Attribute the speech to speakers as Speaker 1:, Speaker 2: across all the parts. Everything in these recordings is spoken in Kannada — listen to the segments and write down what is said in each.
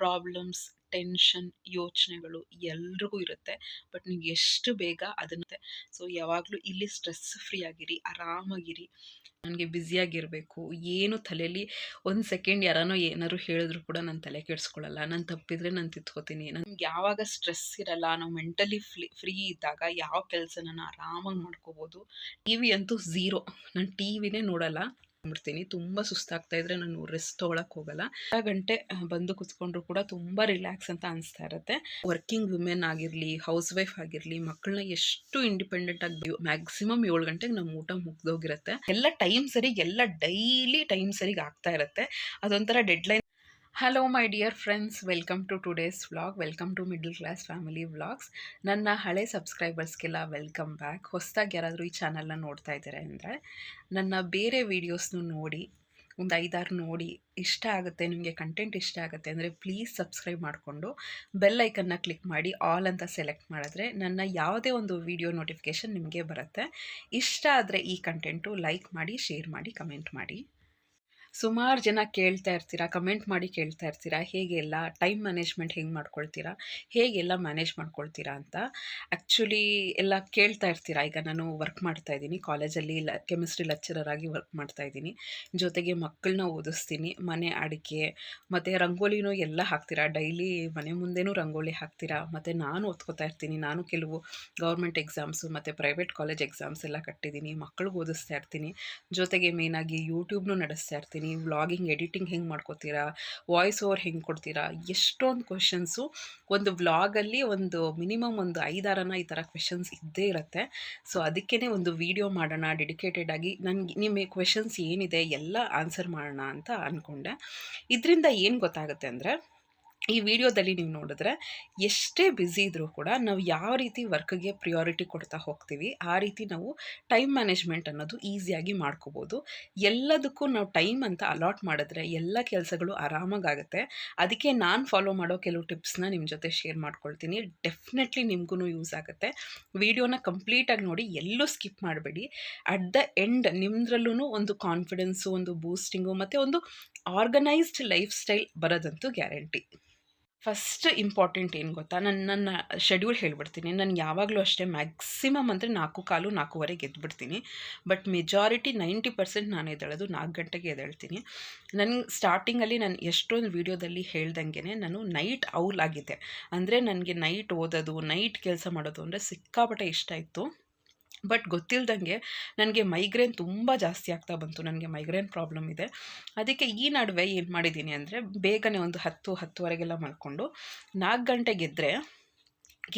Speaker 1: ಪ್ರಾಬ್ಲಮ್ಸ್ ಟೆನ್ಷನ್ ಯೋಚನೆಗಳು ಎಲ್ರಿಗೂ ಇರುತ್ತೆ. ಬಟ್ ನೀವು ಎಷ್ಟು ಬೇಗ ಅದನ್ನ ಸೊ ಯಾವಾಗಲೂ ಇಲ್ಲಿ ಸ್ಟ್ರೆಸ್ ಫ್ರೀ ಆಗಿರಿ, ಆರಾಮಾಗಿರಿ. ನನಗೆ ಬ್ಯುಸಿಯಾಗಿರಬೇಕು ಏನು ತಲೆಯಲ್ಲಿ ಒಂದು ಸೆಕೆಂಡ್ ಯಾರಾನೋ ಏನಾದ್ರು ಹೇಳಿದ್ರು ಕೂಡ ನಾನು ತಲೆ ಕೆಡಿಸ್ಕೊಳ್ಳಲ್ಲ ನಾನು ತಪ್ಪಿದ್ರೆ ನಾನು ತಿತ್ಕೋತೀನಿ. ನನ್ಗೆ ಯಾವಾಗ ಸ್ಟ್ರೆಸ್ ಇರಲ್ಲ, ನಾವು ಮೆಂಟಲಿ ಫ್ರೀ ಫ್ರೀ ಇದ್ದಾಗ ಯಾವ ಕೆಲಸನ ನಾನು ಆರಾಮಾಗಿ ಮಾಡ್ಕೋಬೋದು. ಟಿ ವಿ ಅಂತೂ ಝೀರೋ. ನಾನು ಟಿ ವಿನೇ ನೋಡಲ್ಲ. ಬಿಡ್ತೀನಿ ತುಂಬ ಸುಸ್ತಾಗ್ತಾ ಇದ್ರೆ ನಾನು ರೆಸ್ಟ್ ತೊಗೊಳಕ್ ಹೋಗಲ್ಲ. ಗಂಟೆ ಬಂದು ಕುತ್ಕೊಂಡ್ರು ಕೂಡ ತುಂಬಾ ರಿಲ್ಯಾಕ್ಸ್ ಅಂತ ಅನಿಸ್ತಾ ಇರುತ್ತೆ. ವರ್ಕಿಂಗ್ ವುಮೆನ್ ಆಗಿರಲಿ ಹೌಸ್ ವೈಫ್ ಆಗಿರಲಿ ಮಕ್ಕಳನ್ನ ಎಷ್ಟು ಇಂಡಿಪೆಂಡೆಂಟ್ ಆಗಿ ಮ್ಯಾಕ್ಸಿಮಮ್ ಏಳು ಗಂಟೆಗೆ ನಮ್ಮ ಊಟ ಮುಗ್ದೋಗಿರತ್ತೆ. ಎಲ್ಲ ಟೈಮ್ ಸರಿಗೆ ಎಲ್ಲ ಡೈಲಿ ಟೈಮ್ ಸರಿಗೆ ಆಗ್ತಾ ಇರುತ್ತೆ. ಅದೊಂಥರ deadline hello my dear friends welcome to today's vlog welcome to middle class family vlogs ನನ್ನ ಹಳೆ ಸಬ್ಸ್ಕ್ರೈಬರ್ಸ್ಗೆಲ್ಲ ವೆಲ್ಕಮ್ ಬ್ಯಾಕ್ ಹೊಸದಾಗಿ ಯಾರಾದರೂ ಈ ಚಾನಲ್ನ ನೋಡ್ತಾ ಇದ್ದಾರೆ ಅಂದರೆ, ನನ್ನ ಬೇರೆ ವೀಡಿಯೋಸ್ನು ನೋಡಿ, ಒಂದು ಐದಾರು ನೋಡಿ ಇಷ್ಟ ಆಗುತ್ತೆ, ನಿಮಗೆ ಕಂಟೆಂಟ್ ಇಷ್ಟ ಆಗುತ್ತೆ ಅಂದರೆ ಪ್ಲೀಸ್ ಸಬ್ಸ್ಕ್ರೈಬ್ ಮಾಡಿಕೊಂಡು ಬೆಲ್ ಐಕನ್ನ ಕ್ಲಿಕ್ ಮಾಡಿ ಆಲ್ ಅಂತ ಸೆಲೆಕ್ಟ್ ಮಾಡಿದ್ರೆ ನನ್ನ ಯಾವುದೇ ಒಂದು ವಿಡಿಯೋ ನೋಟಿಫಿಕೇಷನ್ ನಿಮಗೆ ಬರುತ್ತೆ. ಇಷ್ಟ ಆದರೆ ಈ ಕಂಟೆಂಟು ಲೈಕ್ ಮಾಡಿ ಶೇರ್ ಮಾಡಿ ಕಮೆಂಟ್ ಮಾಡಿ. ಸುಮಾರು ಜನ ಕೇಳ್ತಾ ಇರ್ತೀರಾ, ಕಮೆಂಟ್ ಮಾಡಿ ಕೇಳ್ತಾ ಇರ್ತೀರಾ ಹೇಗೆಲ್ಲ ಟೈಮ್ ಮ್ಯಾನೇಜ್ಮೆಂಟ್ ಹೆಂಗೆ ಮಾಡ್ಕೊಳ್ತೀರಾ ಹೇಗೆಲ್ಲ ಮ್ಯಾನೇಜ್ ಮಾಡ್ಕೊಳ್ತೀರಾ ಅಂತ? ಆ್ಯಕ್ಚುಲಿ ಎಲ್ಲ ಕೇಳ್ತಾ ಇರ್ತೀರಾ, ಈಗ ನಾನು ವರ್ಕ್ ಮಾಡ್ತಾ ಇದ್ದೀನಿ, ಕಾಲೇಜಲ್ಲಿ ಲ ಕೆಮಿಸ್ಟ್ರಿ ಲೆಕ್ಚರರ್ ಆಗಿ ವರ್ಕ್ ಮಾಡ್ತಾ ಇದ್ದೀನಿ. ಜೊತೆಗೆ ಮಕ್ಕಳನ್ನ ಓದಿಸ್ತೀನಿ, ಮನೆ ಅಡಿಕೆ, ಮತ್ತು ರಂಗೋಲಿನೂ ಎಲ್ಲ ಹಾಕ್ತೀರಾ, ಡೈಲಿ ಮನೆ ಮುಂದೆನೂ ರಂಗೋಲಿ ಹಾಕ್ತೀರಾ, ಮತ್ತು ನಾನು ಓದ್ಕೋತಾ ಇರ್ತೀನಿ, ನಾನು ಕೆಲವು ಗೌರ್ಮೆಂಟ್ ಎಕ್ಸಾಮ್ಸು ಮತ್ತು ಪ್ರೈವೇಟ್ ಕಾಲೇಜ್ ಎಕ್ಸಾಮ್ಸ್ ಎಲ್ಲ ಕಟ್ಟಿದ್ದೀನಿ ಮಕ್ಕಳಿಗೆ ಓದಿಸ್ತಾ ಇರ್ತೀನಿ, ಜೊತೆಗೆ ಮೇಯ್ನಾಗಿ ಯೂಟ್ಯೂಬ್ನೂ ನಡೆಸ್ತಾ ಇರ್ತೀನಿ. ವ್ಲಾಗಿಂಗ್, ಎಡಿಟಿಂಗ್ ಹೆಂಗೆ ಮಾಡ್ಕೋತೀರಾ ವಾಯ್ಸ್ ಓವರ್ ಹೆಂಗೆ ಕೊಡ್ತೀರಾ, ಎಷ್ಟೊಂದು ಕ್ವೆಶನ್ಸು ಒಂದು ವ್ಲಾಗಲ್ಲಿ ಒಂದು ಮಿನಿಮಮ್ ಒಂದು ಐದಾರನ ಈ ಥರ ಕ್ವೆಶನ್ಸ್ ಇದ್ದೇ ಇರುತ್ತೆ. ಸೊ ಅದಕ್ಕೇ ಒಂದು ವಿಡಿಯೋ ಮಾಡೋಣ ಡೆಡಿಕೇಟೆಡ್ ಆಗಿ ನನಗೆ ನಿಮ್ಮ ಕ್ವೆಶನ್ಸ್ ಏನಿದೆ ಎಲ್ಲ ಆನ್ಸರ್ ಮಾಡೋಣ ಅಂತ ಅಂದ್ಕೊಂಡೆ ಇದರಿಂದ ಏನು ಗೊತ್ತಾಗುತ್ತೆ ಅಂದರೆ ಈ ವಿಡಿಯೋದಲ್ಲಿ ನೀವು ನೋಡಿದ್ರೆ ಎಷ್ಟೇ ಬ್ಯುಸಿ ಇದ್ದರೂ ಕೂಡ ನಾವು ಯಾವ ರೀತಿ ವರ್ಕ್ಗೆ ಪ್ರಿಯಾರಿಟಿ ಕೊಡ್ತಾ ಹೋಗ್ತೀವಿ, ಆ ರೀತಿ ನಾವು ಟೈಮ್ ಮ್ಯಾನೇಜ್ಮೆಂಟ್ ಅನ್ನೋದು ಈಸಿಯಾಗಿ ಮಾಡ್ಕೋಬೋದು. ಎಲ್ಲದಕ್ಕೂ ನಾವು ಟೈಮ್ ಅಂತ ಅಲಾಟ್ ಮಾಡಿದ್ರೆ ಎಲ್ಲ ಕೆಲಸಗಳು ಆರಾಮಾಗುತ್ತೆ ಅದಕ್ಕೆ ನಾನು ಫಾಲೋ ಮಾಡೋ ಕೆಲವು ಟಿಪ್ಸ್ನ ನಿಮ್ಮ ಜೊತೆ ಶೇರ್ ಮಾಡ್ಕೊಳ್ತೀನಿ. ಡೆಫಿನೆಟ್ಲಿ ನಿಮಗೂ ಯೂಸ್ ಆಗುತ್ತೆ. ವಿಡಿಯೋನ ಕಂಪ್ಲೀಟಾಗಿ ನೋಡಿ ಎಲ್ಲೂ ಸ್ಕಿಪ್ ಮಾಡಬೇಡಿ. ಅಟ್ ದ ಎಂಡ್ ನಿಮ್ಮದ್ರಲ್ಲೂ ಒಂದು ಕಾನ್ಫಿಡೆನ್ಸು ಒಂದು ಬೂಸ್ಟಿಂಗು ಮತ್ತು ಒಂದು ಆರ್ಗನೈಸ್ಡ್ ಲೈಫ್ ಸ್ಟೈಲ್ ಬರೋದಂತೂ ಗ್ಯಾರಂಟಿ ಫಸ್ಟ್ ಇಂಪಾರ್ಟೆಂಟ್ ಏನು ಗೊತ್ತಾ? ನನ್ನ ನನ್ನ ಶೆಡ್ಯೂಲ್ ಹೇಳ್ಬಿಡ್ತೀನಿ. ನಾನು ಯಾವಾಗಲೂ ಅಷ್ಟೇ ಮ್ಯಾಕ್ಸಿಮಮ್ ಅಂದರೆ ನಾಲ್ಕು ಕಾಲು ನಾಲ್ಕೂವರೆಗೆ ಎದ್ಬಿಡ್ತೀನಿ ಬಟ್ ಮೆಜಾರಿಟಿ ನೈಂಟಿ ಪರ್ಸೆಂಟ್ ನಾನು ಎದ್ದೇಳೋದು ನಾಲ್ಕು ಗಂಟೆಗೆ ಎದ್ದೇಳ್ತೀನಿ. ನನಗೆ ಸ್ಟಾರ್ಟಿಂಗಲ್ಲಿ ನಾನು ಎಷ್ಟೊಂದು ವೀಡಿಯೋದಲ್ಲಿ ಹೇಳ್ದಂಗೆ ನಾನು ನೈಟ್ ಔಲ್ ಆಗಿದ್ದೆ. ಅಂದರೆ ನನಗೆ ನೈಟ್ ಓದೋದು ನೈಟ್ ಕೆಲಸ ಮಾಡೋದು ಅಂದರೆ ಸಿಕ್ಕಾಪಟ್ಟೆ ಇಷ್ಟ ಇತ್ತು. ಬಟ್ ಗೊತ್ತಿಲ್ದಂಗೆ ನನಗೆ ಮೈಗ್ರೇನ್ ತುಂಬ ಜಾಸ್ತಿ ಆಗ್ತಾ ಬಂತು, ನನಗೆ ಮೈಗ್ರೇನ್ ಪ್ರಾಬ್ಲಮ್ ಇದೆ. ಅದಕ್ಕೆ ಈ ನಡುವೆ ಏನು ಮಾಡಿದ್ದೀನಿ ಅಂದರೆ ಬೇಗನೆ ಒಂದು ಹತ್ತು ಹತ್ತುವರೆಗೆಲ್ಲ ಮಲ್ಕೊಂಡು ನಾಲ್ಕು ಗಂಟೆಗೆ ಎದ್ದರೆ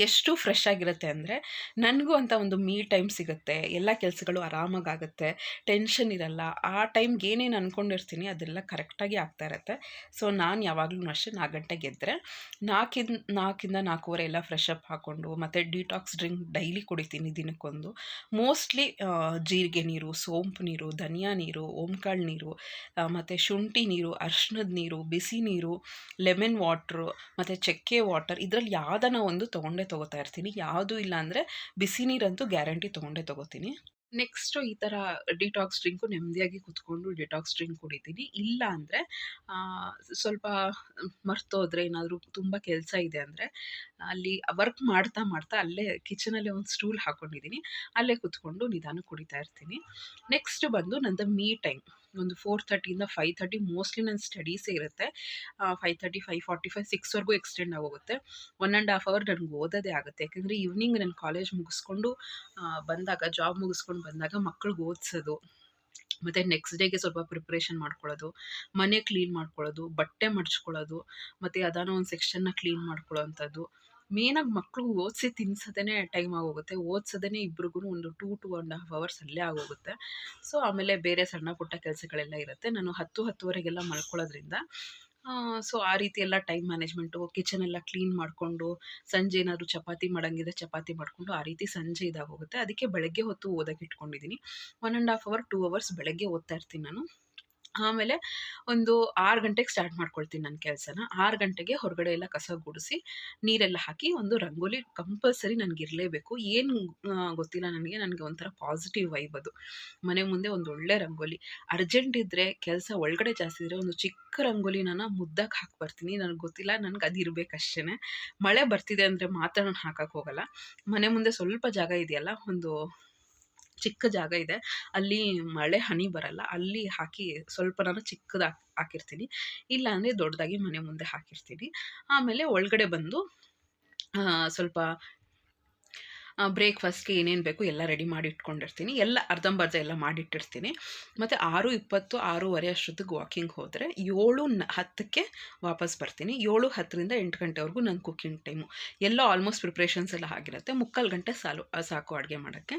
Speaker 1: ಎಷ್ಟು ಫ್ರೆಶ್ ಆಗಿರುತ್ತೆ ಅಂದರೆ ನನಗೂ ಅಂತ ಒಂದು ಮೀ ಟೈಮ್ ಸಿಗುತ್ತೆ. ಎಲ್ಲ ಕೆಲಸಗಳು ಆರಾಮಾಗುತ್ತೆ ಟೆನ್ಷನ್ ಇರಲ್ಲ. ಆ ಟೈಮ್ಗೆ ಏನೇನು ಅಂದ್ಕೊಂಡಿರ್ತೀನಿ ಅದೆಲ್ಲ ಕರೆಕ್ಟಾಗಿ ಆಗ್ತಾ ಇರುತ್ತೆ. ಸೊ ನಾನು ಯಾವಾಗಲೂ ಅಷ್ಟೇ ನಾಲ್ಕು ಗಂಟೆಗೆ ಎದ್ದರೆ ನಾಲ್ಕಿಂದ ನಾಲ್ಕಿಂದ ನಾಲ್ಕೂವರೆ ಎಲ್ಲ ಫ್ರೆಶ್ ಅಪ್ ಹಾಕ್ಕೊಂಡು ಮತ್ತು ಡಿಟಾಕ್ಸ್ ಡ್ರಿಂಕ್ ಡೈಲಿ ಕುಡಿತೀನಿ ದಿನಕ್ಕೊಂದು. ಮೋಸ್ಟ್ಲಿ ಜೀರಿಗೆ ನೀರು, ಸೋಂಪು ನೀರು, ಧನಿಯಾ ನೀರು, ಓಂಕಾಳು ನೀರು ಮತ್ತು ಶುಂಠಿ ನೀರು, ಅರ್ಶಿನದ ನೀರು, ಬಿಸಿ ನೀರು ಲೆಮನ್ ವಾಟ್ರು ಮತ್ತು ಚಕ್ಕೆ ವಾಟರ್ ಇದರಲ್ಲಿ ಯಾವುದನ್ನ ಒಂದು ತೊಗೊಂಡೇ ತೊಗೋತಾ ಇರ್ತೀನಿ. ಯಾವುದೂ ಇಲ್ಲ ಅಂದರೆ ಬಿಸಿ ನೀರಂತೂ ಗ್ಯಾರಂಟಿ ತೊಗೊಂಡೇ ತೊಗೋತೀನಿ. ನೆಕ್ಸ್ಟು ಈ ಥರ ಡಿಟಾಕ್ಸ್ ಡ್ರಿಂಕು ನೆಮ್ಮದಿಯಾಗಿ ಕುತ್ಕೊಂಡು ಡಿಟಾಕ್ಸ್ ಡ್ರಿಂಕ್ ಕುಡಿತೀನಿ. ಇಲ್ಲ ಅಂದರೆ ಸ್ವಲ್ಪ ಮರ್ತೋದ್ರೆ ಏನಾದರೂ ತುಂಬ ಕೆಲಸ ಇದೆ ಅಂದರೆ, ಅಲ್ಲಿ ವರ್ಕ್ ಮಾಡ್ತಾ ಮಾಡ್ತಾ ಅಲ್ಲೇ ಕಿಚನಲ್ಲಿ ಒಂದು ಸ್ಟೂಲ್ ಹಾಕ್ಕೊಂಡಿದ್ದೀನಿ ಅಲ್ಲೇ ಕುತ್ಕೊಂಡು ನಿಧಾನ ಕುಡಿತಾ ಇರ್ತೀನಿ. ನೆಕ್ಸ್ಟ್ ಬಂದು ನಂದು ಮೀ ಟೈಮ್. ಒಂದು ಫೋರ್ ಥರ್ಟಿಯಿಂದ ಫೈವ್ ತರ್ಟಿ ಮೋಸ್ಟ್ಲಿ ನನ್ನ ಸ್ಟಡೀಸೇ ಇರುತ್ತೆ. Five thirty five forty five ಸಿಕ್ಸ್ವರೆಗೂ extend ಆಗೋಗುತ್ತೆ. ಒನ್ ಆ್ಯಂಡ್ ಹಾಫ್ ಅವರ್ ನನಗೆ ಓದೋದೇ ಆಗುತ್ತೆ. ಯಾಕೆಂದರೆ ಈವ್ನಿಂಗ್ ನಾನು ಕಾಲೇಜ್ ಮುಗಿಸ್ಕೊಂಡು ಬಂದಾಗ, ಜಾಬ್ ಮುಗಿಸ್ಕೊಂಡು ಬಂದಾಗ ಮಕ್ಳಿಗೆ ಓದಿಸೋದು, ಮತ್ತು ನೆಕ್ಸ್ಟ್ ಡೇಗೆ ಸ್ವಲ್ಪ ಪ್ರಿಪ್ರೇಷನ್ ಮಾಡ್ಕೊಳ್ಳೋದು, ಮನೆ ಕ್ಲೀನ್ ಮಾಡ್ಕೊಳ್ಳೋದು, ಬಟ್ಟೆ ಮಡ್ಚ್ಕೊಳ್ಳೋದು, ಮತ್ತು ಅದಾನ ಒಂದು ಸೆಕ್ಷನ್ನ ಕ್ಲೀನ್ ಮಾಡ್ಕೊಳ್ಳೋ ಅಂಥದ್ದು. ಮೇನಾಗಿ ಮಕ್ಕಳು ಓದಿಸಿ ತಿನ್ಸೋದೇ ಟೈಮ್ ಆಗೋಗುತ್ತೆ. ಓದಿಸೋದೇ ಇಬ್ರಿಗೂ ಒಂದು two to and half hours ಅಲ್ಲೇ ಆಗೋಗುತ್ತೆ. ಸೊ ಆಮೇಲೆ ಬೇರೆ ಸಣ್ಣ ಪುಟ್ಟ ಕೆಲಸಗಳೆಲ್ಲ ಇರುತ್ತೆ. ನಾನು ಹತ್ತು, ಹತ್ತುವರೆಗೆಲ್ಲ ಮಲ್ಕೊಳ್ಳೋದ್ರಿಂದ ಸೊ ಆ ರೀತಿ ಎಲ್ಲ ಟೈಮ್ ಮ್ಯಾನೇಜ್ಮೆಂಟು ಕಿಚನ್ ಎಲ್ಲ ಕ್ಲೀನ್ ಮಾಡಿಕೊಂಡು, ಸಂಜೆ ಏನಾದರೂ ಚಪಾತಿ ಮಾಡೋಂಗಿದೆ, ಚಪಾತಿ ಮಾಡಿಕೊಂಡು ಆ ರೀತಿ ಸಂಜೆ ಇದಾಗೋಗುತ್ತೆ. ಅದಕ್ಕೆ ಬೆಳಗ್ಗೆ ಹೊತ್ತು ಓದೋಕ್ಕೆ ಇಟ್ಕೊಂಡಿದ್ದೀನಿ one and half hour two hours ಬೆಳಗ್ಗೆ ಓದ್ತಾ ಇರ್ತೀನಿ ನಾನು. ಆಮೇಲೆ ಒಂದು ಆರು ಗಂಟೆಗೆ ಸ್ಟಾರ್ಟ್ ಮಾಡ್ಕೊಳ್ತೀನಿ ನನ್ನ ಕೆಲಸನ. ಆರು ಗಂಟೆಗೆ ಹೊರಗಡೆ ಎಲ್ಲ ಕಸ ಗುಡಿಸಿ, ನೀರೆಲ್ಲ ಹಾಕಿ ಒಂದು ರಂಗೋಲಿ ಕಂಪಲ್ಸರಿ ನನಗಿರಲೇಬೇಕು. ಏನು ಗೊತ್ತಿಲ್ಲ ನನಗೆ, ನನಗೆ ಒಂಥರ ಪಾಸಿಟಿವ್ ವೈಬ್ ಅದು. ಮನೆ ಮುಂದೆ ಒಂದು ಒಳ್ಳೆ ರಂಗೋಲಿ. ಅರ್ಜೆಂಟ್ ಇದ್ದರೆ, ಕೆಲಸ ಒಳಗಡೆ ಜಾಸ್ತಿ ಇದ್ದರೆ ಒಂದು ಚಿಕ್ಕ ರಂಗೋಲಿನ ಮುದ್ದಾಗಿ ಹಾಕಿ ಬರ್ತೀನಿ. ನನಗೆ ಗೊತ್ತಿಲ್ಲ, ನನಗೆ ಅದು ಇರಬೇಕಷ್ಟೇ ಮಳೆ ಬರ್ತಿದೆ ಅಂದರೆ ಮಾತ್ರ ನಾನು ಹಾಕಕ್ಕೆ ಹೋಗಲ್ಲ. ಮನೆ ಮುಂದೆ ಸ್ವಲ್ಪ ಜಾಗ ಇದೆಯಲ್ಲ, ಒಂದು ಚಿಕ್ಕ ಜಾಗ ಇದೆ. ಅಲ್ಲಿ ಮಳೆ, ಹನಿ ಬರಲ್ಲ. ಅಲ್ಲಿ ಹಾಕಿ ಸ್ವಲ್ಪ ನಾನು ಚಿಕ್ಕದಾಗಿ ಹಾಕಿರ್ತೀನಿ. ಇಲ್ಲ ಅಂದರೆ ದೊಡ್ಡದಾಗಿ ಮನೆ ಮುಂದೆ ಹಾಕಿರ್ತೀನಿ. ಆಮೇಲೆ ಒಳಗಡೆ ಬಂದು ಸ್ವಲ್ಪ ಬ್ರೇಕ್‌ಫಾಸ್ಟ್‌ಗೆ ಏನೇನು ಬೇಕು ಎಲ್ಲ ರೆಡಿ ಮಾಡಿ ಇಟ್ಕೊಂಡಿರ್ತೀನಿ. ಎಲ್ಲ ಅರ್ಧಂಬರ್ಧ ಎಲ್ಲ ಮಾಡಿಟ್ಟಿರ್ತೀನಿ. ಮತ್ತು 6:20, 6:30 ಅಷ್ಟೊತ್ತಿಗೆ ವಾಕಿಂಗ್ ಹೋದರೆ ಏಳು ನ 10ಕ್ಕೆ ವಾಪಸ್ ಬರ್ತೀನಿ. 7:10ರಿಂದ 8 ಗಂಟೆವರೆಗೂ ನನ್ನ ಕುಕಿಂಗ್ ಟೈಮು. ಎಲ್ಲ ಆಲ್ಮೋಸ್ಟ್ ಪ್ರಿಪ್ರೇಷನ್ಸ್ ಎಲ್ಲ ಆಗಿರುತ್ತೆ. ಮುಕ್ಕಾಲು ಗಂಟೆ ಸಾಲು ಸಾಕು ಅಡುಗೆ ಮಾಡೋಕ್ಕೆ.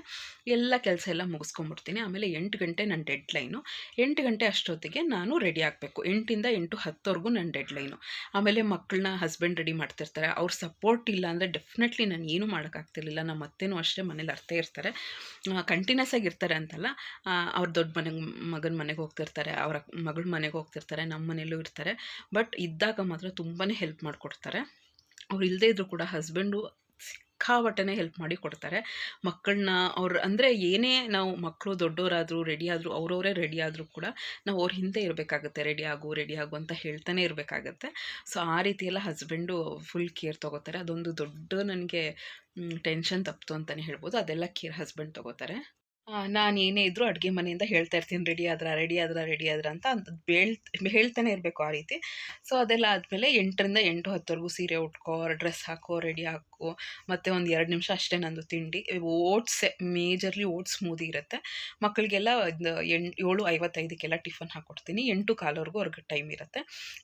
Speaker 1: ಎಲ್ಲ ಕೆಲಸ ಎಲ್ಲ ಮುಗಿಸ್ಕೊಂಬಿಡ್ತೀನಿ. ಆಮೇಲೆ ಎಂಟು ಗಂಟೆ ನನ್ನ ಡೆಡ್ ಲೈನು ಎಂಟು ಗಂಟೆ ಅಷ್ಟೊತ್ತಿಗೆ ನಾನು ರೆಡಿ ಆಗಬೇಕು. 8ಇಂದ 8:10ವರೆಗೂ ನನ್ನ ಡೆಡ್ ಲೈನು ಆಮೇಲೆ ಮಕ್ಕಳನ್ನ ಹಸ್ಬೆಂಡ್ ರೆಡಿ ಮಾಡ್ತಿರ್ತಾರೆ. ಅವ್ರ ಸಪೋರ್ಟ್ ಇಲ್ಲ ಅಂದರೆ ಡೆಫಿನೆಟ್ಲಿ ನಾನು ಏನೂ ಮಾಡೋಕ್ಕಾಗ್ತಿರ್ಲಿಲ್ಲ. ನಮ್ಮ ಅತ್ತೆನೂ ಅಷ್ಟೇ ಮನೇಲಿ ಅರ್ತೆ ಇರ್ತಾರೆ. ಕಂಟಿನ್ಯೂಸ್ ಆಗಿ ಇರ್ತಾರೆ ಅಂತಲ್ಲ. ಅವ್ರ ದೊಡ್ಡ ಮನೆಗೆ, ಮಗನ ಮನೆಗೆ ಹೋಗ್ತಿರ್ತಾರೆ. ಅವರ ಮಗಳ ಮನೆಗೆ ಹೋಗ್ತಿರ್ತಾರೆ. ನಮ್ಮ ಮನೇಲೂ ಇರ್ತಾರೆ. ಬಟ್ ಇದ್ದಾಗ ಮಾತ್ರ ತುಂಬಾ ಹೆಲ್ಪ್ ಮಾಡಿಕೊಡ್ತಾರೆ. ಅವ್ರು ಇಲ್ಲದೇ ಇದ್ದರೂ ಕೂಡ ಹಸ್ಬೆಂಡು ಸಿಕ್ಕಾಪಟ್ಟೆನೇ ಹೆಲ್ಪ್ ಮಾಡಿ ಕೊಡ್ತಾರೆ. ಮಕ್ಕಳನ್ನ ಅವ್ರು ಅಂದರೆ ಏನೇ ನಾವು ಮಕ್ಕಳು ದೊಡ್ಡವರಾದರೂ ರೆಡಿ ಆದ್ರು, ಅವರವರೇ ರೆಡಿ ಆದರೂ ಕೂಡ ನಾವು ಅವ್ರ ಹಿಂದೆ ಇರಬೇಕಾಗುತ್ತೆ. ರೆಡಿ ಆಗು, ರೆಡಿ ಆಗು ಅಂತ ಹೇಳ್ತಾನೆ ಇರಬೇಕಾಗತ್ತೆ. ಸೊ, ಆ ರೀತಿ ಎಲ್ಲ ಹಸ್ಬೆಂಡು ಫುಲ್ ಕೇರ್ ತೊಗೋತಾರೆ. ಅದೊಂದು ದೊಡ್ಡ ನನಗೆ ಟೆನ್ಷನ್ ತಪ್ಪಿತು ಅಂತಲೇ ಹೇಳ್ಬೋದು. ಅದೆಲ್ಲ ಕೇರ್ ಹಸ್ಬೆಂಡ್ ತೊಗೋತಾರೆ. ನಾನು ಏನೇ ಇದ್ರೂ ಅಡುಗೆ ಮನೆಯಿಂದ ಹೇಳ್ತಾ ಇರ್ತೀನಿ, ರೆಡಿ ಆದ್ರ ರೆಡಿ ಆದ್ರ ರೆಡಿ ಆದ್ರ ಅಂತ ಬೇಳ್ ಹೇಳ್ತಾನೆ ಇರಬೇಕು ಆ ರೀತಿ. ಸೊ, ಅದೆಲ್ಲ ಆದಮೇಲೆ 8ರಿಂದ 8:10ವರೆಗೂ ಸೀರೆ ಉಟ್ಕೋ, ಡ್ರೆಸ್ ಹಾಕೋ, ರೆಡಿ ಹಾಕೋ ಮತ್ತು ಒಂದು ಎರಡು ನಿಮಿಷ ಅಷ್ಟೇ ನಂದು ತಿಂಡಿ. ಓಟ್ಸ್ ಮೇಜರ್ಲಿ ಓಟ್ಸ್ ಸ್ಮೂದಿ ಇರುತ್ತೆ. ಮಕ್ಕಳಿಗೆಲ್ಲ ಒಂದು ಎನ್ 7:55ಕ್ಕೆಲ್ಲ ಟಿಫನ್ ಹಾಕ್ಕೊಡ್ತೀನಿ. 8:15ವರೆಗೂ ಅವ್ರಿಗೆ ಟೈಮ್ ಇರುತ್ತೆ.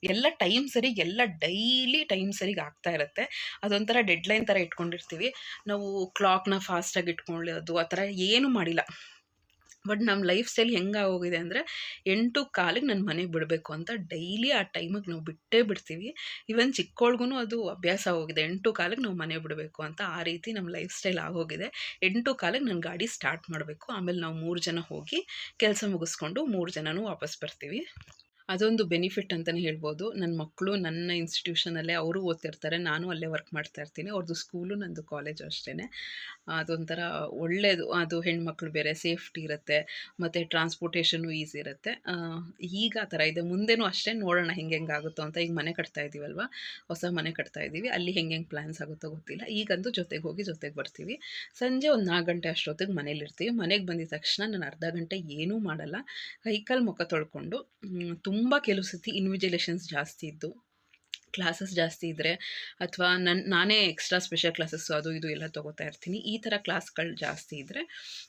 Speaker 1: ಎಲ್ಲ ಟೈಮ್ ಸರಿ ಎಲ್ಲ ಡೈಲಿ ಟೈಮ್ ಸರಿಗೆ ಆಗ್ತಾ ಇರುತ್ತೆ. ಅದೊಂಥರ ಡೆಡ್‌ಲೈನ್ ಥರ ಇಟ್ಕೊಂಡಿರ್ತೀವಿ. ನಾವು ಕ್ಲಾಕ್‌ನ ಫಾಸ್ಟಾಗಿ ಇಟ್ಕೊಳ್ಳೋದು ಆ ಥರ ಏನು ಮಾಡಿಲ್ಲ. ಬಟ್ ನಮ್ಮ ಲೈಫ್ ಸ್ಟೈಲ್ ಹೆಂಗಾಗೋಗಿದೆ ಅಂದರೆ ಎಂಟು ಕಾಲಿಗೆ ನನ್ನ ಮನೆಗೆ ಬಿಡಬೇಕು ಅಂತ ಡೈಲಿ ಆ ಟೈಮಿಗೆ ನಾವು ಬಿಟ್ಟೇ ಬಿಡ್ತೀವಿ. ಇವನ್ ಚಿಕ್ಕೋಳ್ಗೂ ಅದು ಅಭ್ಯಾಸ ಹೋಗಿದೆ ಎಂಟು ಕಾಲಿಗೆ ನಾವು ಮನೆ ಬಿಡಬೇಕು ಅಂತ. ಆ ರೀತಿ ನಮ್ಮ ಲೈಫ್ ಸ್ಟೈಲ್ ಆಗೋಗಿದೆ. 8:15ಕ್ಕೆ ನನ್ನ ಗಾಡಿ ಸ್ಟಾರ್ಟ್ ಮಾಡಬೇಕು. ಆಮೇಲೆ ನಾವು ಮೂರು ಜನ ಹೋಗಿ ಕೆಲಸ ಮುಗಿಸ್ಕೊಂಡು ಮೂರು ಜನನೂ ವಾಪಸ್ ಬರ್ತೀವಿ. ಅದೊಂದು ಬೆನಿಫಿಟ್ ಅಂತಲೇ ಹೇಳ್ಬೋದು. ನನ್ನ ಮಕ್ಕಳು ನನ್ನ ಇನ್ಸ್ಟಿಟ್ಯೂಷನಲ್ಲೇ ಅವರು ಓದ್ತಿರ್ತಾರೆ. ನಾನು ಅಲ್ಲೇ ವರ್ಕ್ ಮಾಡ್ತಾ ಇರ್ತೀನಿ. ಅವ್ರದ್ದು ಸ್ಕೂಲು, ನಂದು ಕಾಲೇಜು ಅಷ್ಟೇ ಅದೊಂಥರ ಒಳ್ಳೆಯದು. ಅದು ಹೆಣ್ಮಕ್ಳು ಬೇರೆ ಸೇಫ್ಟಿ ಇರುತ್ತೆ. ಮತ್ತು ಟ್ರಾನ್ಸ್ಪೋರ್ಟೇಷನು ಈಸಿ ಇರುತ್ತೆ. ಈಗ ಆ ಥರ ಇದೆ. ಮುಂದೆನೂ ಅಷ್ಟೇ ನೋಡೋಣ ಹೆಂಗೆಂಗೆ ಆಗುತ್ತೋ ಅಂತ. ಈಗ ಮನೆ ಕಟ್ತಾ ಇದ್ದೀವಲ್ವ ಹೊಸ ಮನೆ ಕಟ್ತಾ ಇದ್ದೀವಿ. ಅಲ್ಲಿ ಹೆಂಗೆಂಗೆ ಪ್ಲ್ಯಾನ್ಸ್ ಆಗುತ್ತೋ ಗೊತ್ತಿಲ್ಲ. ಈಗಂತೂ ಜೊತೆಗೆ ಹೋಗಿ ಜೊತೆಗೆ ಬರ್ತೀವಿ. ಸಂಜೆ ಒಂದು ನಾಲ್ಕು ಗಂಟೆ ಅಷ್ಟೊತ್ತಿಗೆ ಮನೇಲಿರ್ತೀವಿ. ಮನೆಗೆ ಬಂದಿದ ತಕ್ಷಣ ನಾನು ಅರ್ಧ ಗಂಟೆ ಏನೂ ಮಾಡಲ್ಲ. ಕೈ ಕಾಲು ಮುಖ ತೊಳ್ಕೊಂಡು ಮ್ ತುಂಬ ಕೆಲವು ಸತಿ ಇನ್ವಿಜಿಲೇಷನ್ಸ್ ಜಾಸ್ತಿ ಇದ್ದು, ಕ್ಲಾಸಸ್ ಜಾಸ್ತಿ ಇದ್ದರೆ ಅಥವಾ ನನ್ನ ನಾನೇ ಎಕ್ಸ್ಟ್ರಾ ಸ್ಪೆಷಲ್ ಕ್ಲಾಸಸ್ಸು ಅದು ಇದು ಎಲ್ಲ ತೊಗೋತಾ ಇರ್ತೀನಿ. ಈ ಥರ ಕ್ಲಾಸ್‌ಗಳು ಜಾಸ್ತಿ ಇದ್ದರೆ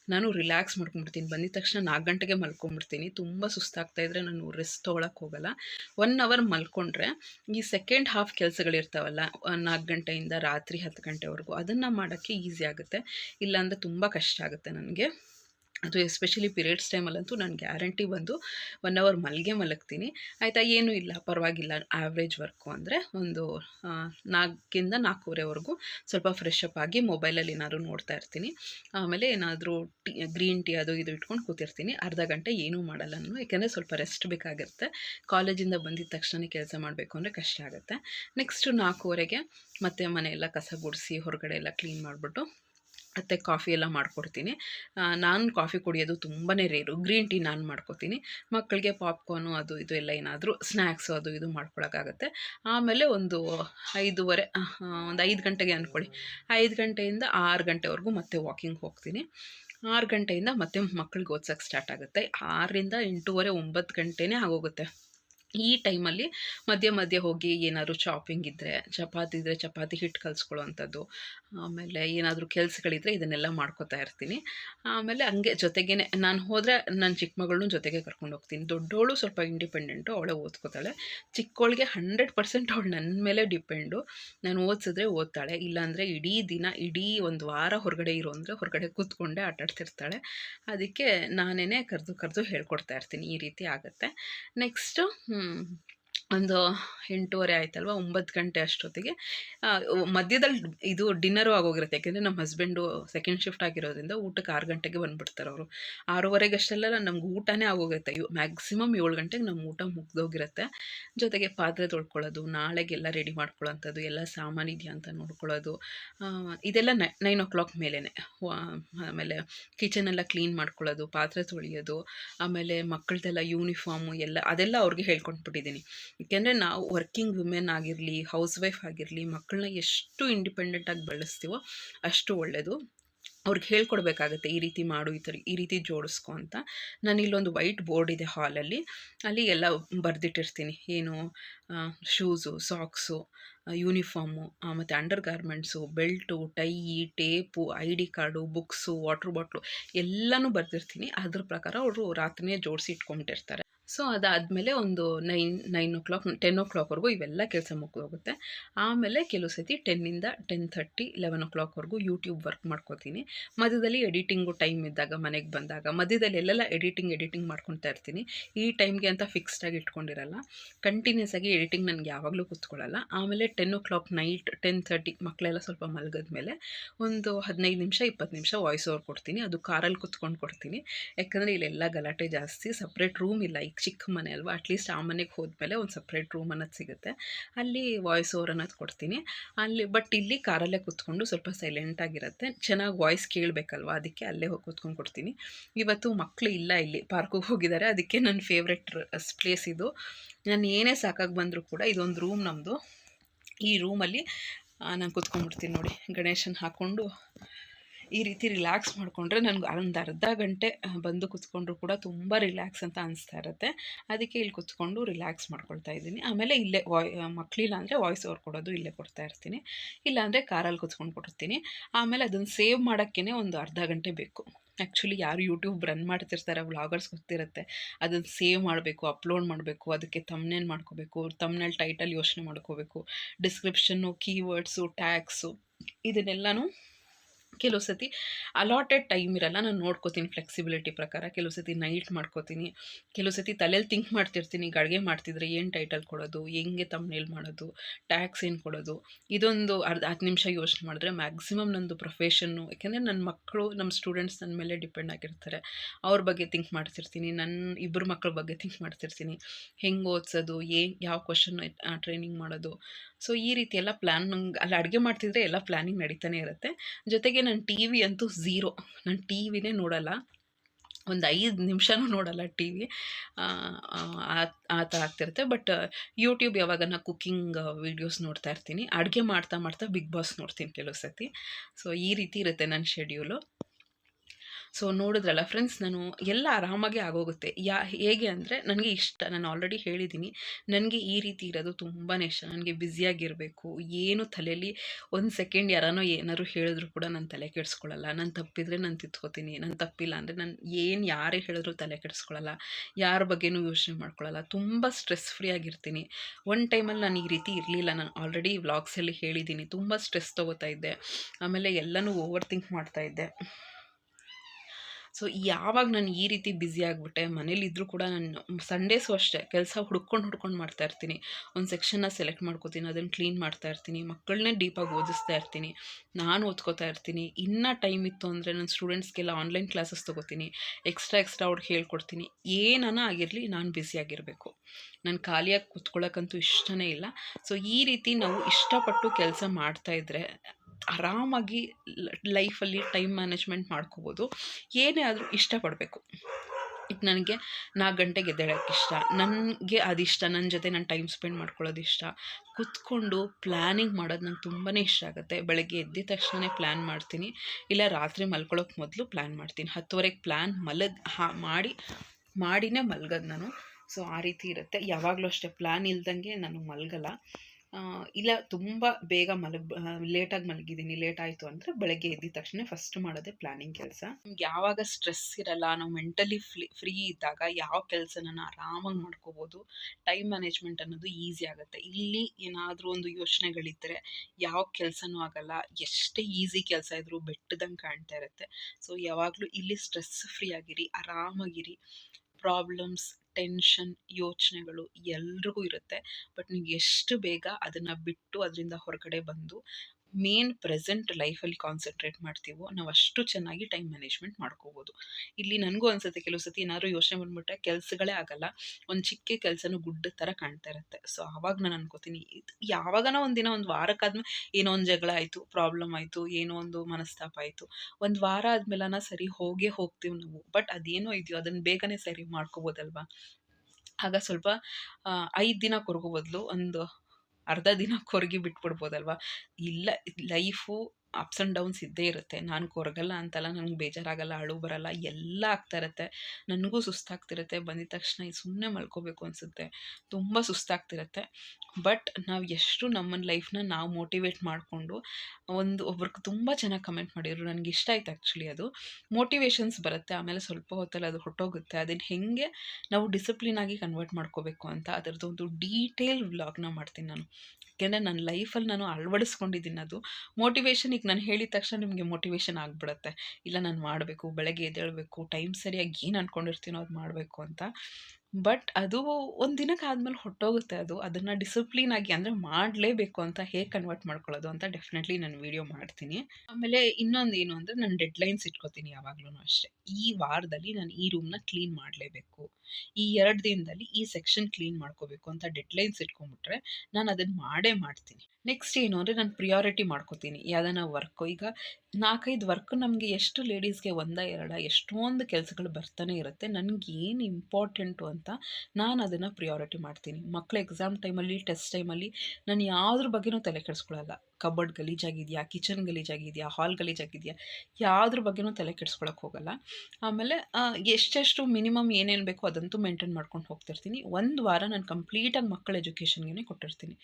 Speaker 1: ನಾನು ರಿಲ್ಯಾಕ್ಸ್ ಮಾಡ್ಕೊಂಡ್ಬಿಡ್ತೀನಿ. ಬಂದಿದ ತಕ್ಷಣ ನಾಲ್ಕು ಗಂಟೆಗೆ ಮಲ್ಕೊಂಡ್ಬಿಡ್ತೀನಿ. ತುಂಬ ಸುಸ್ತಾಗ್ತಾ ಇದ್ದರೆ ನಾನು ರೆಸ್ಟ್ ತೊಗೊಳಕ್ಕೆ ಹೋಗಲ್ಲ. ಒನ್ ಅವರ್ ಮಲ್ಕೊಂಡ್ರೆ ಈ ಸೆಕೆಂಡ್ ಹಾಫ್ ಕೆಲಸಗಳಿರ್ತಾವಲ್ಲ, ನಾಲ್ಕು ಗಂಟೆಯಿಂದ ರಾತ್ರಿ 10 ಗಂಟೆವರೆಗೂ ಅದನ್ನು ಮಾಡೋಕ್ಕೆ ಈಸಿ ಆಗುತ್ತೆ. ಇಲ್ಲಾಂದರೆ ತುಂಬ ಕಷ್ಟ ಆಗುತ್ತೆ ನನಗೆ. ಅದು ಎಸ್ಪೆಷಲಿ ಪೀರಿಯಡ್ಸ್ ಟೈಮಲ್ಲಂತೂ ನಾನು ಗ್ಯಾರಂಟಿ ಬಂದು ಒನ್ ಅವರ್ ಮಲ್ಗೆ ಮಲಗ್ತೀನಿ. ಆಯಿತಾ, ಏನೂ ಇಲ್ಲ ಪರವಾಗಿಲ್ಲ ಆ್ಯಾವ್ರೇಜ್ ವರ್ಕು ಅಂದರೆ ಒಂದು 4ರಿಂದ 4:15ವರೆಗೂ ಸ್ವಲ್ಪ ಫ್ರೆಶ್ ಅಪ್ ಆಗಿ ಮೊಬೈಲಲ್ಲಿ ಏನಾದರೂ ನೋಡ್ತಾ ಇರ್ತೀನಿ. ಆಮೇಲೆ ಏನಾದರೂ ಟೀ ಗ್ರೀನ್ ಟೀ ಅದು ಇದು ಇಟ್ಕೊಂಡು ಕೂತಿರ್ತೀನಿ. ಅರ್ಧ ಗಂಟೆ ಏನೂ ಮಾಡಲ್ಲ ನಾನು. ಯಾಕೆಂದರೆ ಸ್ವಲ್ಪ ರೆಸ್ಟ್ ಬೇಕಾಗಿರುತ್ತೆ. ಕಾಲೇಜಿಂದ ಬಂದಿದ ತಕ್ಷಣನೇ ಕೆಲಸ ಮಾಡಬೇಕು ಅಂದರೆ ಕಷ್ಟ ಆಗುತ್ತೆ. ನೆಕ್ಸ್ಟು 4:15ಗೆ ಮತ್ತೆ ಮನೆಯೆಲ್ಲ ಕಸ ಗುಡಿಸಿ, ಹೊರಗಡೆ ಎಲ್ಲ ಕ್ಲೀನ್ ಮಾಡಿಬಿಟ್ಟು ಮತ್ತೆ ಕಾಫಿ ಎಲ್ಲ ಮಾಡ್ಕೊಡ್ತೀನಿ. ನಾನು ಕಾಫಿ ಕುಡಿಯೋದು ತುಂಬಾ ರೇರು. ಗ್ರೀನ್ ಟೀ ನಾನು ಮಾಡ್ಕೋತೀನಿ. ಮಕ್ಕಳಿಗೆ ಪಾಪ್‌ಕಾರ್ನು ಅದು ಇದು ಎಲ್ಲ ಏನಾದರೂ ಸ್ನ್ಯಾಕ್ಸು ಅದು ಇದು ಮಾಡ್ಕೊಳಕ್ಕಾಗತ್ತೆ. ಆಮೇಲೆ ಒಂದು 5:30 ಒಂದು ಐದು ಗಂಟೆಗೆ ಅಂದ್ಕೊಳ್ಳಿ. ಐದು ಗಂಟೆಯಿಂದ ಆರು ಗಂಟೆವರೆಗೂ ಮತ್ತೆ ವಾಕಿಂಗ್ ಹೋಗ್ತೀನಿ. ಆರು ಗಂಟೆಯಿಂದ ಮತ್ತೆ ಮಕ್ಕಳಿಗೆ ಓದ್ಸೋಕ್ಕೆ ಸ್ಟಾರ್ಟ್ ಆಗುತ್ತೆ. 6ರಿಂದ 8:30, 9 ಗಂಟೆನೇ ಆಗೋಗುತ್ತೆ. ಈ ಟೈಮಲ್ಲಿ ಮಧ್ಯೆ ಮಧ್ಯೆ ಹೋಗಿ ಏನಾದರೂ ಶಾಪಿಂಗ್ ಇದ್ದರೆ, ಚಪಾತಿ ಇದ್ದರೆ ಚಪಾತಿ ಹಿಟ್ಟು ಕಲಿಸ್ಕೊಳ್ಳೋವಂಥದ್ದು. ಆಮೇಲೆ ಏನಾದರೂ ಕೆಲಸಗಳಿದ್ದರೆ ಇದನ್ನೆಲ್ಲ ಮಾಡ್ಕೋತಾ ಇರ್ತೀನಿ. ಆಮೇಲೆ ಹಂಗೆ ಜೊತೆಗೇ ನಾನು ಹೋದರೆ ನನ್ನ ಚಿಕ್ಕ ಮಗಳನ್ನೂ ಜೊತೆಗೆ ಕರ್ಕೊಂಡು ಹೋಗ್ತೀನಿ. ದೊಡ್ಡವಳು ಸ್ವಲ್ಪ ಇಂಡಿಪೆಂಡೆಂಟು. ಅವಳೇ ಓದ್ಕೋತಾಳೆ. ಚಿಕ್ಕವಳಿಗೆ 100% ಅವಳು ನನ್ನ ಮೇಲೆ ಡಿಪೆಂಡು. ನಾನು ಓದಿಸಿದ್ರೆ ಓದ್ತಾಳೆ. ಇಲ್ಲಾಂದರೆ ಇಡೀ ದಿನ, ಇಡೀ ಒಂದು ವಾರ ಹೊರಗಡೆ ಇರೋ ಅಂದರೆ ಹೊರಗಡೆ ಕೂತ್ಕೊಂಡೇ ಆಟಾಡ್ತಿರ್ತಾಳೆ. ಅದಕ್ಕೆ ನಾನೇ ಕರೆದು ಕರೆದು ಹೇಳ್ಕೊಡ್ತಾ ಇರ್ತೀನಿ. ಈ ರೀತಿ ಆಗುತ್ತೆ. Next Mm. ಒಂದು ಎಂಟೂವರೆ ಆಯ್ತಲ್ವ? ಒಂಬತ್ತು ಗಂಟೆ ಅಷ್ಟೊತ್ತಿಗೆ. ಮಧ್ಯದಲ್ಲಿ ಇದು ಡಿನ್ನರು ಆಗೋಗಿರುತ್ತೆ. ಯಾಕೆಂದರೆ ನಮ್ಮ ಹಸ್ಬೆಂಡು ಸೆಕೆಂಡ್ ಶಿಫ್ಟ್ ಆಗಿರೋದ್ರಿಂದ ಊಟಕ್ಕೆ ಆರು ಗಂಟೆಗೆ ಬಂದುಬಿಡ್ತಾರೆ ಅವರು. ಆರೂವರೆಗೆ ಅಷ್ಟೆಲ್ಲ ನಮ್ಗೆ ಊಟನೇ ಆಗೋಗಿರುತ್ತೆ. ಮ್ಯಾಕ್ಸಿಮಮ್ ಏಳು ಗಂಟೆಗೆ ನಮ್ಮ ಊಟ ಮುಗ್ದೋಗಿರುತ್ತೆ. ಜೊತೆಗೆ ಪಾತ್ರೆ ತೊಳ್ಕೊಳ್ಳೋದು, ನಾಳೆಗೆಲ್ಲ ರೆಡಿ ಮಾಡ್ಕೊಳ್ಳೋಂಥದ್ದು, ಎಲ್ಲ ಸಾಮಾನು ಇದೆಯಾ ಅಂತ ನೋಡ್ಕೊಳ್ಳೋದು. ಇದೆಲ್ಲ ನೈನ್ ಓ ಕ್ಲಾಕ್ ಮೇಲೇ ಆಮೇಲೆ ಕಿಚನೆಲ್ಲ ಕ್ಲೀನ್ ಮಾಡ್ಕೊಳ್ಳೋದು, ಪಾತ್ರೆ ತೊಳೆಯೋದು, ಆಮೇಲೆ ಮಕ್ಕಳದೆಲ್ಲ ಯೂನಿಫಾರ್ಮು ಎಲ್ಲ ಅದೆಲ್ಲ ಅವ್ರಿಗೆ ಹೇಳ್ಕೊಟ್ಬಿಟ್ಟಿದ್ದೀನಿ ಏಕೆಂದರೆ ನಾವು ವರ್ಕಿಂಗ್ ವುಮೆನ್ ಆಗಿರಲಿ ಹೌಸ್ ವೈಫ್ ಆಗಿರಲಿ ಮಕ್ಕಳನ್ನ ಎಷ್ಟು ಇಂಡಿಪೆಂಡೆಂಟಾಗಿ ಬೆಳೆಸ್ತೀವೋ ಅಷ್ಟು ಒಳ್ಳೆಯದು ಅವ್ರಿಗೆ ಹೇಳ್ಕೊಡ್ಬೇಕಾಗತ್ತೆ, ಈ ರೀತಿ ಮಾಡು, ಈ ಥರ ಈ ರೀತಿ ಜೋಡಿಸ್ಕೊ ಅಂತ. ನಾನು ಇಲ್ಲೊಂದು ವೈಟ್ ಬೋರ್ಡ್ ಇದೆ ಹಾಲಲ್ಲಿ ಅಲ್ಲಿ. ಎಲ್ಲ ಬರೆದಿಟ್ಟಿರ್ತೀನಿ. ಏನು ಶೂಸು ಸಾಕ್ಸು ಯೂನಿಫಾಮು ಮತ್ತು undergarments belt tie tape I D card books water bottle ಎಲ್ಲನೂ ಬರೆದಿರ್ತೀನಿ. ಅದ್ರ ಪ್ರಕಾರ ಅವರು ರಾತ್ರಿನೇ ಜೋಡಿಸಿ ಇಟ್ಕೊಂಬಿಟ್ಟಿರ್ತಾರೆ ಸೊ ಅದಾದಮೇಲೆ ಒಂದು nine nine o'clock ten ಓ ಕ್ಲಾಕ್ವರೆಗೂ ಇವೆಲ್ಲ ಕೆಲಸ ಮುಗಿದೋಗುತ್ತೆ. ಆಮೇಲೆ ಕೆಲವು ಸತಿ ಟೆನ್ನಿಂದ ಟೆನ್ ಥರ್ಟಿ ಲೆವೆನ್ ಓ ಕ್ಲಾಕ್ವರೆಗೂ ಯೂಟ್ಯೂಬ್ ವರ್ಕ್ ಮಾಡ್ಕೋತೀನಿ. ಮಧ್ಯದಲ್ಲಿ ಎಡಿಟಿಂಗು ಟೈಮ್ ಇದ್ದಾಗ, ಮನೆಗೆ ಬಂದಾಗ, ಮಧ್ಯದಲ್ಲಿ ಎಲ್ಲೆಲ್ಲ ಎಡಿಟಿಂಗ್ ಎಡಿಟಿಂಗ್ ಮಾಡ್ಕೊತಾ ಇರ್ತೀನಿ. ಈ ಟೈಮ್ಗೆ ಅಂತ ಫಿಕ್ಸ್ಡಾಗಿ ಇಟ್ಕೊಂಡಿರಲ್ಲ ಕಂಟಿನ್ಯೂಸ್ ಆಗಿ ಎಡಿಟಿಂಗ್ ನನಗೆ ಯಾವಾಗಲೂ ಕೂತ್ಕೊಳ್ಳಲ್ಲ. ಆಮೇಲೆ ten o'clock night ten thirty ಮಕ್ಕಳೆಲ್ಲ ಸ್ವಲ್ಪ ಮಲಗಿದ ಮೇಲೆ ಒಂದು ಹದಿನೈದು ನಿಮಿಷ, ಇಪ್ಪತ್ತು ನಿಮಿಷ ವಾಯ್ಸ್ ಓವರ್ ಕೊಡ್ತೀನಿ. ಅದು ಕಾರಲ್ಲಿ ಕುತ್ಕೊಂಡು ಕೊಡ್ತೀನಿ. ಯಾಕಂದರೆ ಇಲ್ಲೆಲ್ಲ ಗಲಾಟೆ ಜಾಸ್ತಿ ಸಪ್ರೇಟ್ ರೂಮ್ ಇಲ್ಲ. ಈಗ ಚಿಕ್ಕ ಮನೆ ಅಲ್ವಾ? ಅಟ್ಲೀಸ್ಟ್ ಆ ಮನೆಗೆ ಹೋದ್ಮೇಲೆ ಒಂದು ಸಪ್ರೇಟ್ ರೂಮ್ ಅನ್ನೋದು ಸಿಗುತ್ತೆ. ಅಲ್ಲಿ ವಾಯ್ಸ್ ಓವರ್ ಅನ್ನೋದು ಕೊಡ್ತೀನಿ. ಅಲ್ಲಿ ಬಟ್ ಇಲ್ಲಿ ಕಾರಲ್ಲೇ ಕೂತ್ಕೊಂಡು ಸ್ವಲ್ಪ ಸೈಲೆಂಟ್ ಆಗಿರುತ್ತೆ. ಚೆನ್ನಾಗಿ ವಾಯ್ಸ್ ಕೇಳಬೇಕಲ್ವ? ಅದಕ್ಕೆ ಅಲ್ಲೇ ಹೋಗಿ ಕೂತ್ಕೊಂಡು ಕೊಡ್ತೀನಿ. ಇವತ್ತು ಮಕ್ಕಳು ಇಲ್ಲ ಇಲ್ಲಿ. ಪಾರ್ಕಿಗೆ ಹೋಗಿದ್ದಾರೆ ಅದಕ್ಕೆ ನನ್ನ ಫೇವ್ರೆಟ್ ಪ್ಲೇಸ್ ಇದು. ನಾನು ಏನೇ ಸಾಕಾಗಿ ಬಂದರೂ ಕೂಡ ಇದೊಂದು ರೂಮ್ ನಮ್ಮದು ಈ ರೂಮಲ್ಲಿ ನಾನು ಕೂತ್ಕೊಂಡ್ಬಿಡ್ತೀನಿ ನೋಡಿ. ಗಣೇಶನ ಹಾಕ್ಕೊಂಡು ಈ ರೀತಿ ರಿಲ್ಯಾಕ್ಸ್ ಮಾಡಿಕೊಂಡ್ರೆ ನನಗೆ ಒಂದು ಅರ್ಧ ಗಂಟೆ ಬಂದು ಕೂತ್ಕೊಂಡ್ರು ಕೂಡ ತುಂಬ ರಿಲ್ಯಾಕ್ಸ್ ಅಂತ ಅನಿಸ್ತಾ ಇರುತ್ತೆ. ಅದಕ್ಕೆ ಇಲ್ಲಿ ಕೂತ್ಕೊಂಡು ರಿಲ್ಯಾಕ್ಸ್ ಮಾಡ್ಕೊಳ್ತಾ ಇದ್ದೀನಿ. ಆಮೇಲೆ ಇಲ್ಲೇ ವಾಯ್ ಮಕ್ಕಳಿಲ್ಲ ಅಂದರೆ ವಾಯ್ಸ್ ಓವರ್ ಕೊಡೋದು ಇಲ್ಲೇ ಕೊಡ್ತಾ ಇರ್ತೀನಿ. ಇಲ್ಲಾಂದರೆ ಕಾರಲ್ಲಿ ಕೂತ್ಕೊಂಡು ಕೊಡ್ತೀನಿ ಆಮೇಲೆ ಅದನ್ನು ಸೇವ್ ಮಾಡೋಕ್ಕೇ ಒಂದು ಅರ್ಧ ಗಂಟೆ ಬೇಕು. ಆ್ಯಕ್ಚುಲಿ ಯಾರು ಯೂಟ್ಯೂಬ್ ರನ್ ಮಾಡ್ತಿರ್ತಾರೆ ವ್ಲಾಗರ್ಸ್ ಗೊತ್ತಿರುತ್ತೆ. ಅದನ್ನು ಸೇವ್ ಮಾಡಬೇಕು ಅಪ್ಲೋಡ್ ಮಾಡಬೇಕು, ಅದಕ್ಕೆ ತಮ್ಮನೇನು ಮಾಡ್ಕೋಬೇಕು ತಮ್ನೇಲ್ ಟೈಟಲ್ ಯೋಚನೆ ಮಾಡ್ಕೋಬೇಕು ಡಿಸ್ಕ್ರಿಪ್ಷನ್ನು ಕೀವರ್ಡ್ಸು ಟ್ಯಾಗ್ಸು ಇದನ್ನೆಲ್ಲನೂ ಕೆಲವು ಸತಿ ಅಲಾಟೆಡ್ ಟೈಮ್ ಇರಲ್ಲ, ನಾನು ನೋಡ್ಕೋತೀನಿ ಫ್ಲೆಕ್ಸಿಬಿಲಿಟಿ ಪ್ರಕಾರ. ಕೆಲವು ಸತಿ ನೈಟ್ ಮಾಡ್ಕೋತೀನಿ. ಕೆಲವು ಸತಿ ತಲೆಯಲ್ಲಿ ಥಿಂಕ್ ಮಾಡ್ತಿರ್ತೀನಿ ಈಗ ಅಡುಗೆ ಮಾಡ್ತಿದ್ರೆ ಏನು ಟೈಟಲ್ ಕೊಡೋದು, ಹೆಂಗೆ ತಮ್ನೇಲ್ ಮಾಡೋದು ಟ್ಯಾಕ್ಸ್ ಏನು ಕೊಡೋದು. ಇದೊಂದು ಅರ್ಧ, ಹತ್ತು ನಿಮಿಷ ಯೋಚನೆ ಮಾಡಿದ್ರೆ ಮ್ಯಾಕ್ಸಿಮಮ್ ನಂದು ಪ್ರೊಫೆಷನ್ನು ಯಾಕೆಂದರೆ ನನ್ನ ಮಕ್ಕಳು ನಮ್ಮ ಸ್ಟೂಡೆಂಟ್ಸ್ ನನ್ನ ಮೇಲೆ ಡಿಪೆಂಡ್ ಆಗಿರ್ತಾರೆ. ಅವ್ರ ಬಗ್ಗೆ ಥಿಂಕ್ ಮಾಡ್ತಿರ್ತೀನಿ ನನ್ನ ಇಬ್ಬರು ಮಕ್ಕಳ ಬಗ್ಗೆ ಥಿಂಕ್ ಮಾಡ್ತಿರ್ತೀನಿ. ಹೆಂಗೆ ಓದಿಸೋದು, ಏನು, ಯಾವ ಕ್ವಶನ್ ಟ್ರೈನಿಂಗ್ ಮಾಡೋದು. ಸೊ, ಈ ರೀತಿ ಎಲ್ಲ ಪ್ಲ್ಯಾನ್ ನಂಗೆ ಅಲ್ಲಿ ಅಡುಗೆ ಮಾಡ್ತಿದ್ರೆ ಎಲ್ಲ ಪ್ಲ್ಯಾನಿಂಗ್ ನಡೀತಾನೆ ಇರುತ್ತೆ. ಜೊತೆಗೆ ನನ್ನ ಟಿ ವಿ ಅಂತೂ ಝೀರೋ. ನಾನು ಟಿ ವಿನೇ ನೋಡಲ್ಲ. ಒಂದು ಐದು ನಿಮಿಷನೂ ನೋಡಲ್ಲ ಟಿ ವಿ. ಆ ಥರ ಆಗ್ತಿರುತ್ತೆ. ಬಟ್, ಯೂಟ್ಯೂಬ್ ಯಾವಾಗ ನಾನು ಕುಕ್ಕಿಂಗ್ ವೀಡಿಯೋಸ್ ನೋಡ್ತಾ ಇರ್ತೀನಿ. ಅಡುಗೆ ಮಾಡ್ತಾ ಮಾಡ್ತಾ ಬಿಗ್ ಬಾಸ್ ನೋಡ್ತೀನಿ ಕೆಲವು ಸತಿ. ಸೊ, ಈ ರೀತಿ ಇರುತ್ತೆ ನನ್ನ ಶೆಡ್ಯೂಲು. ಸೊ ನೋಡಿದ್ರಲ್ಲ ಫ್ರೆಂಡ್ಸ್ ನಾನು ಎಲ್ಲ ಆರಾಮಾಗಿ ಆಗೋಗುತ್ತೆ. ಯಾ, ಹೇಗೆ ಅಂದರೆ ನನಗೆ ಇಷ್ಟ, ನಾನು ಆಲ್ರೆಡಿ ಹೇಳಿದ್ದೀನಿ ನನಗೆ ಈ ರೀತಿ ಇರೋದು ತುಂಬಾ ಇಷ್ಟ. ನನಗೆ ಬ್ಯುಸಿಯಾಗಿರಬೇಕು ಏನು ತಲೆಯಲ್ಲಿ ಒಂದು ಸೆಕೆಂಡ್ ಯಾರನೋ ಏನಾದ್ರು ಹೇಳಿದ್ರು ಕೂಡ ನಾನು ತಲೆ ಕೆಡಿಸ್ಕೊಳ್ಳಲ್ಲ ನಾನು ತಪ್ಪಿದರೆ ನಾನು ತಿತ್ಕೋತೀನಿ. ನಾನು ತಪ್ಪಿಲ್ಲ ಅಂದರೆ ನಾನು ಏನು ಯಾರೇ ಹೇಳಿದ್ರು ತಲೆ ಕೆಡಿಸ್ಕೊಳ್ಳಲ್ಲ ಯಾರ ಬಗ್ಗೆನೂ ಯೋಚನೆ ಮಾಡ್ಕೊಳ್ಳಲ್ಲ ತುಂಬ ಸ್ಟ್ರೆಸ್ ಫ್ರೀ ಆಗಿರ್ತೀನಿ. ಒನ್ ಟೈಮಲ್ಲಿ ನಾನು ಈ ರೀತಿ ಇರಲಿಲ್ಲ. ನಾನು ಆಲ್ರೆಡಿ ವ್ಲಾಗ್ಸಲ್ಲಿ ಹೇಳಿದ್ದೀನಿ ತುಂಬ ಸ್ಟ್ರೆಸ್ ತೊಗೋತಾ ಇದ್ದೆ. ಆಮೇಲೆ ಎಲ್ಲನೂ ಓವರ್ ಥಿಂಕ್ ಮಾಡ್ತಾ ಇದ್ದೆ. ಸೊ ಯಾವಾಗ ನಾನು ಈ ರೀತಿ ಬ್ಯುಸಿ ಆಗಿಬಿಟ್ಟೆ ಮನೇಲಿದ್ದರೂ ಕೂಡ ನಾನು ಸಂಡೇಸು ಅಷ್ಟೇ ಕೆಲಸ ಹುಡ್ಕೊಂಡು ಹುಡ್ಕೊಂಡು ಮಾಡ್ತಾ ಇರ್ತೀನಿ. ಒಂದು ಸೆಕ್ಷನ್ನ ಸೆಲೆಕ್ಟ್ ಮಾಡ್ಕೋತೀನಿ, ಅದನ್ನು ಕ್ಲೀನ್ ಮಾಡ್ತಾ ಇರ್ತೀನಿ, ಮಕ್ಕಳನ್ನೇ ಡೀಪಾಗಿ ಓದಿಸ್ತಾ ಇರ್ತೀನಿ, ನಾನು ಓದ್ಕೋತಾ ಇರ್ತೀನಿ. ಇನ್ನೂ ಟೈಮ್ ಇತ್ತು ಅಂದರೆ ನನ್ನ ಸ್ಟೂಡೆಂಟ್ಸ್ಗೆಲ್ಲ ಆನ್ಲೈನ್ ಕ್ಲಾಸಸ್ ತೊಗೋತೀನಿ, ಎಕ್ಸ್ಟ್ರಾ ಎಕ್ಸ್ಟ್ರಾ ಅವ್ರಿಗೆ ಹೇಳ್ಕೊಡ್ತೀನಿ. ಏನನ ಆಗಿರಲಿ ನಾನು ಬ್ಯುಸಿಯಾಗಿರಬೇಕು ನಾನು ಖಾಲಿಯಾಗಿ ಕೂತ್ಕೊಳ್ಳೋಕ್ಕಂತೂ ಇಷ್ಟನೇ ಇಲ್ಲ. ಸೊ ಈ ರೀತಿ ನಾವು ಇಷ್ಟಪಟ್ಟು ಕೆಲಸ ಮಾಡ್ತಾಯಿದ್ರೆ ಆರಾಮಾಗಿ ಲೈಫಲ್ಲಿ ಟೈಮ್ ಮ್ಯಾನೇಜ್ಮೆಂಟ್ ಮಾಡ್ಕೋಬೋದು. ಏನೇ ಆದರೂ ಇಷ್ಟಪಡಬೇಕು. ಇದು ನನಗೆ ನಾಲ್ಕು ಗಂಟೆಗೆ ಎದ್ದೇಳೋಕ್ಕೆ ಇಷ್ಟ. ನನಗೆ ಅದಿಷ್ಟ ನನ್ನ ಜೊತೆ ನಾನು ಟೈಮ್ ಸ್ಪೆಂಡ್ ಮಾಡ್ಕೊಳ್ಳೋದು ಇಷ್ಟ. ಕುತ್ಕೊಂಡು ಪ್ಲ್ಯಾನಿಂಗ್ ಮಾಡೋದು ನಂಗೆ ತುಂಬಾ ಇಷ್ಟ ಆಗುತ್ತೆ. ಬೆಳಗ್ಗೆ ಎದ್ದಿದ ತಕ್ಷಣ ಪ್ಲ್ಯಾನ್ ಮಾಡ್ತೀನಿ. ಇಲ್ಲ ರಾತ್ರಿ ಮಲ್ಕೊಳ್ಳೋಕೆ ಮೊದಲು ಪ್ಲ್ಯಾನ್ ಮಾಡ್ತೀನಿ. ಹತ್ತುವರೆಗೆ ಪ್ಲ್ಯಾನ್ ಮಲಗ್, ಹಾ, ಮಾಡಿ, ಮಾಡಿನೇ ಮಲ್ಗೋದು ನಾನು. ಸೊ, ಆ ರೀತಿ ಇರುತ್ತೆ. ಯಾವಾಗಲೂ ಅಷ್ಟೇ. ಪ್ಲ್ಯಾನ್ ಇಲ್ದಂಗೆ ನಾನು ಮಲಗಲ್ಲ. ಇಲ್ಲ, ತುಂಬ ಬೇಗ ಮಲಗ್ ಲೇಟಾಗಿ ಮಲಗಿದ್ದೀನಿ ಲೇಟ್ ಆಯಿತು ಅಂದರೆ ಬೆಳಗ್ಗೆ ಎದ್ದಿದ ತಕ್ಷಣ ಫಸ್ಟ್ ಮಾಡೋದೇ ಪ್ಲಾನಿಂಗ್ ಕೆಲಸ. ನಮ್ಗೆ ಯಾವಾಗ ಸ್ಟ್ರೆಸ್ ಇರಲ್ಲ, ನಾವು ಮೆಂಟಲಿ ಫ್ರೀ ಫ್ರೀ ಇದ್ದಾಗ ಯಾವ ಕೆಲಸನ ಆರಾಮಾಗಿ ಮಾಡ್ಕೋಬೋದು ಟೈಮ್ ಮ್ಯಾನೇಜ್ಮೆಂಟ್ ಅನ್ನೋದು ಈಸಿ ಆಗುತ್ತೆ. ಇಲ್ಲಿ ಏನಾದರೂ ಒಂದು ಯೋಚನೆಗಳಿದ್ದರೆ ಯಾವ ಕೆಲಸನೂ ಆಗಲ್ಲ, ಎಷ್ಟೇ ಈಸಿ ಕೆಲಸ ಇದ್ರೂ ಬೆಟ್ಟದಂಗೆ ಕಾಣ್ತಾ ಇರುತ್ತೆ. ಸೊ ಯಾವಾಗಲೂ ಇಲ್ಲಿ ಸ್ಟ್ರೆಸ್ ಫ್ರೀ ಆಗಿರಿ, ಆರಾಮಾಗಿರಿ. ಪ್ರಾಬ್ಲಮ್ಸ್ ಟೆನ್ಷನ್, ಯೋಚನೆಗಳು ಎಲ್ರಿಗೂ ಇರುತ್ತೆ. ಬಟ್ ನೀವು ಎಷ್ಟು ಬೇಗ ಅದನ್ನ ಬಿಟ್ಟು ಅದರಿಂದ ಹೊರಗಡೆ ಬಂದು ಮೇನ್ ಪ್ರೆಸೆಂಟ್ ಲೈಫಲ್ಲಿ ಕಾನ್ಸಂಟ್ರೇಟ್ ಮಾಡ್ತೀವೋ, ನಾವು ಅಷ್ಟು ಚೆನ್ನಾಗಿ ಟೈಮ್ ಮ್ಯಾನೇಜ್ಮೆಂಟ್ ಮಾಡ್ಕೋಬೋದು. ಇಲ್ಲಿ ನನಗೂ ಅನ್ಸುತ್ತೆ ಕೆಲವು ಸತಿ ಏನಾದ್ರು ಯೋಚನೆ ಬಂದ್ಬಿಟ್ರೆ ಕೆಲ್ಸಗಳೇ ಆಗಲ್ಲ. ಒಂದು ಚಿಕ್ಕ ಕೆಲಸನೂ ಗುಡ್ಡ ಥರ ಕಾಣ್ತಾ ಇರುತ್ತೆ. ಸೊ ಆವಾಗ ನಾನು ಅನ್ಕೋತೀನಿ ಇದು ಯಾವಾಗನ ಒಂದಿನ ಒಂದು ವಾರಕ್ಕಾದ್ಮೇಲೆ ಏನೋ ಒಂದು ಜಗಳ ಆಯಿತು, ಪ್ರಾಬ್ಲಮ್ ಆಯಿತು, ಏನೋ ಒಂದು ಮನಸ್ತಾಪ ಆಯಿತು. ಒಂದು ವಾರ ಆದ್ಮೇಲನ ಸರಿ ಹೋಗೇ ಹೋಗ್ತೀವಿ ನಾವು. ಬಟ್ ಅದೇನೋ ಇದೆಯೋ ಅದನ್ನ ಬೇಗನೆ ಸರಿ ಮಾಡ್ಕೋಬೋದಲ್ವಾ? ಆಗ ಸ್ವಲ್ಪ ಐದು 5 ದಿನ ಕೊರಗೋ ಬದಲು ಒಂದು ಅರ್ಧ ದಿನ ಕೊರಗಿ ಬಿಟ್ಬಿಡ್ಬೋದಲ್ವಾ? ಇಲ್ಲ ಲೈಫು ಅಪ್ಸ್ ಆ್ಯಂಡ್ ಡೌನ್ಸ್ ಇದ್ದೇ ಇರುತ್ತೆ. ನಾನು ಕೊರಗಲ್ಲ ಅಂತಲ್ಲ, ನನಗೆ ಬೇಜಾರಾಗಲ್ಲ, ಅಳು ಬರಲ್ಲ, ಎಲ್ಲ ಆಗ್ತಾ ಇರುತ್ತೆ. ನನಗೂ ಸುಸ್ತಾಗ್ತಿರುತ್ತೆ. ಬಂದಿದ ತಕ್ಷಣ ಸುಮ್ಮನೆ ಮಲ್ಕೋಬೇಕು ಅನಿಸುತ್ತೆ. ತುಂಬ ಸುಸ್ತಾಗ್ತಿರುತ್ತೆ. ಬಟ್ ನಾವು ಎಷ್ಟು ನಮ್ಮ ಲೈಫ್‌ನ ನಾವು ಮೋಟಿವೇಟ್ ಮಾಡಿಕೊಂಡು ಒಂದು ಒಬ್ರಿಗೆ ತುಂಬ ಚೆನ್ನಾಗಿ ಕಮೆಂಟ್ ಮಾಡಿದ್ರು. ನನಗೆ ಇಷ್ಟ ಆಯ್ತು ಆ್ಯಕ್ಚುಲಿ ಅದು. ಮೋಟಿವೇಷನ್ಸ್ ಬರುತ್ತೆ. ಆಮೇಲೆ ಸ್ವಲ್ಪ ಹೊತ್ತಲ್ಲಿ ಅದು ಹೊಟ್ಟೋಗುತ್ತೆ ಅದನ್ನು ಹೇಗೆ ನಾವು ಡಿಸಿಪ್ಲಿನ್ ಆಗಿ ಕನ್ವರ್ಟ್ ಮಾಡ್ಕೋಬೇಕು ಅಂತ ಅದರದ್ದೊಂದು ಡೀಟೇಲ್ ವ್ಲಾಗ್‌ನ ಮಾಡ್ತೀನಿ ನಾನು. ಯಾಕೆಂದರೆ ನನ್ನ ಲೈಫಲ್ಲಿ ನಾನು ಅಳವಡಿಸ್ಕೊಂಡಿದ್ದೀನಿ ಅದು. ಮೋಟಿವೇಶನ್ ಈಗ ನಾನು ಹೇಳಿದ ತಕ್ಷಣ ನಿಮಗೆ ಮೋಟಿವೇಶನ್ ಆಗಿಬಿಡುತ್ತೆ. ಇಲ್ಲ ನಾನು ಮಾಡಬೇಕು, ಬೆಳಗ್ಗೆ ಎದ್ದೇಳಬೇಕು, ಟೈಮ್ ಸರಿಯಾಗಿ ಏನು ಅಂದ್ಕೊಂಡಿರ್ತೀನೋ ಅದು ಮಾಡಬೇಕು ಅಂತ. ಬಟ್ ಅದು ಒಂದು ದಿನಕ್ಕೆ ಆದಮೇಲೆ ಹೊಟ್ಟೋಗುತ್ತೆ ಅದು. ಅದನ್ನ ಡಿಸಿಪ್ಲಿನ್ ಆಗಿ ಅಂದರೆ ಮಾಡಲೇಬೇಕು ಅಂತ ಹೇಗೆ ಕನ್ವರ್ಟ್ ಮಾಡ್ಕೊಳ್ಳೋದು ಅಂತ ಡೆಫಿನೆಟ್ಲಿ ನಾನು ವಿಡಿಯೋ ಮಾಡ್ತೀನಿ. ಆಮೇಲೆ ಇನ್ನೊಂದು ಏನು ಅಂದರೆ ನಾನು ಡೆಡ್‌ಲೈನ್ಸ್ ಇಟ್ಕೋತೀನಿ ಯಾವಾಗ್ಲೂ ಅಷ್ಟೇ. ಈ ವಾರದಲ್ಲಿ ನಾನು ಈ ರೂಮ್‌ನ ಕ್ಲೀನ್ ಮಾಡಲೇಬೇಕು. ಈ ಎರಡು ದಿನದಲ್ಲಿ ಈ ಸೆಕ್ಷನ್ ಕ್ಲೀನ್ ಮಾಡ್ಕೋಬೇಕು ಅಂತ ಡೆಡ್‌ಲೈನ್ಸ್ ಇಟ್ಕೊಂಡ್ಬಿಟ್ರೆ ನಾನು ಅದನ್ನ ಮಾಡೇ ಮಾಡ್ತೀನಿ. ನೆಕ್ಸ್ಟ್ ಏನು ಅಂದರೆ ನಾನು ಪ್ರಿಯಾರಿಟಿ ಮಾಡ್ಕೋತೀನಿ. ಯಾವ್ದಾನ ವರ್ಕು ಈಗ 4, 5 ವರ್ಕ್ ನಮಗೆ ಎಷ್ಟು ಲೇಡೀಸ್‌ಗೆ ಒಂದ ಎರಡ ಎಷ್ಟೊಂದು ಕೆಲಸಗಳು ಬರ್ತಾನೆ ಇರುತ್ತೆ. ನನಗೆ ಏನು ಇಂಪಾರ್ಟೆಂಟು ಅಂತ ನಾನು ಅದನ್ನು ಪ್ರಿಯಾರಿಟಿ ಮಾಡ್ತೀನಿ. ಮಕ್ಕಳು ಎಕ್ಸಾಮ್ ಟೈಮಲ್ಲಿ, ಟೆಸ್ಟ್ ಟೈಮಲ್ಲಿ ನಾನು ಯಾವುದ್ರ ಬಗ್ಗೆಯೂ ತಲೆ ಕೆಡಿಸ್ಕೊಳ್ಳಲ್ಲ. ಕಬೋರ್ಡ್ ಗಲೀಜಾಗಿದೆಯಾ, ಕಿಚನ್ ಗಲೀಜಾಗಿದೆಯಾ, ಹಾಲ್ ಗಲೀಜಾಗಿದೆಯಾ, ಯಾವುದ್ರ ಬಗ್ಗೆನೂ ತಲೆ ಕೆಡಿಸ್ಕೊಳ್ಳೋಕೆ ಹೋಗಲ್ಲ. ಆಮೇಲೆ ಎಷ್ಟೆಷ್ಟು ಮಿನಿಮಮ್ ಏನೇನು ಬೇಕೋ ಅದಂತೂ ಮೇಂಟೈನ್ ಮಾಡ್ಕೊಂಡು ಹೋಗ್ತಿರ್ತೀನಿ. ಒಂದು ವಾರ ನಾನು ಕಂಪ್ಲೀಟಾಗಿ ಮಕ್ಕಳ ಎಜುಕೇಷನ್ಗೆ ಕೊಟ್ಟಿರ್ತೀನಿ.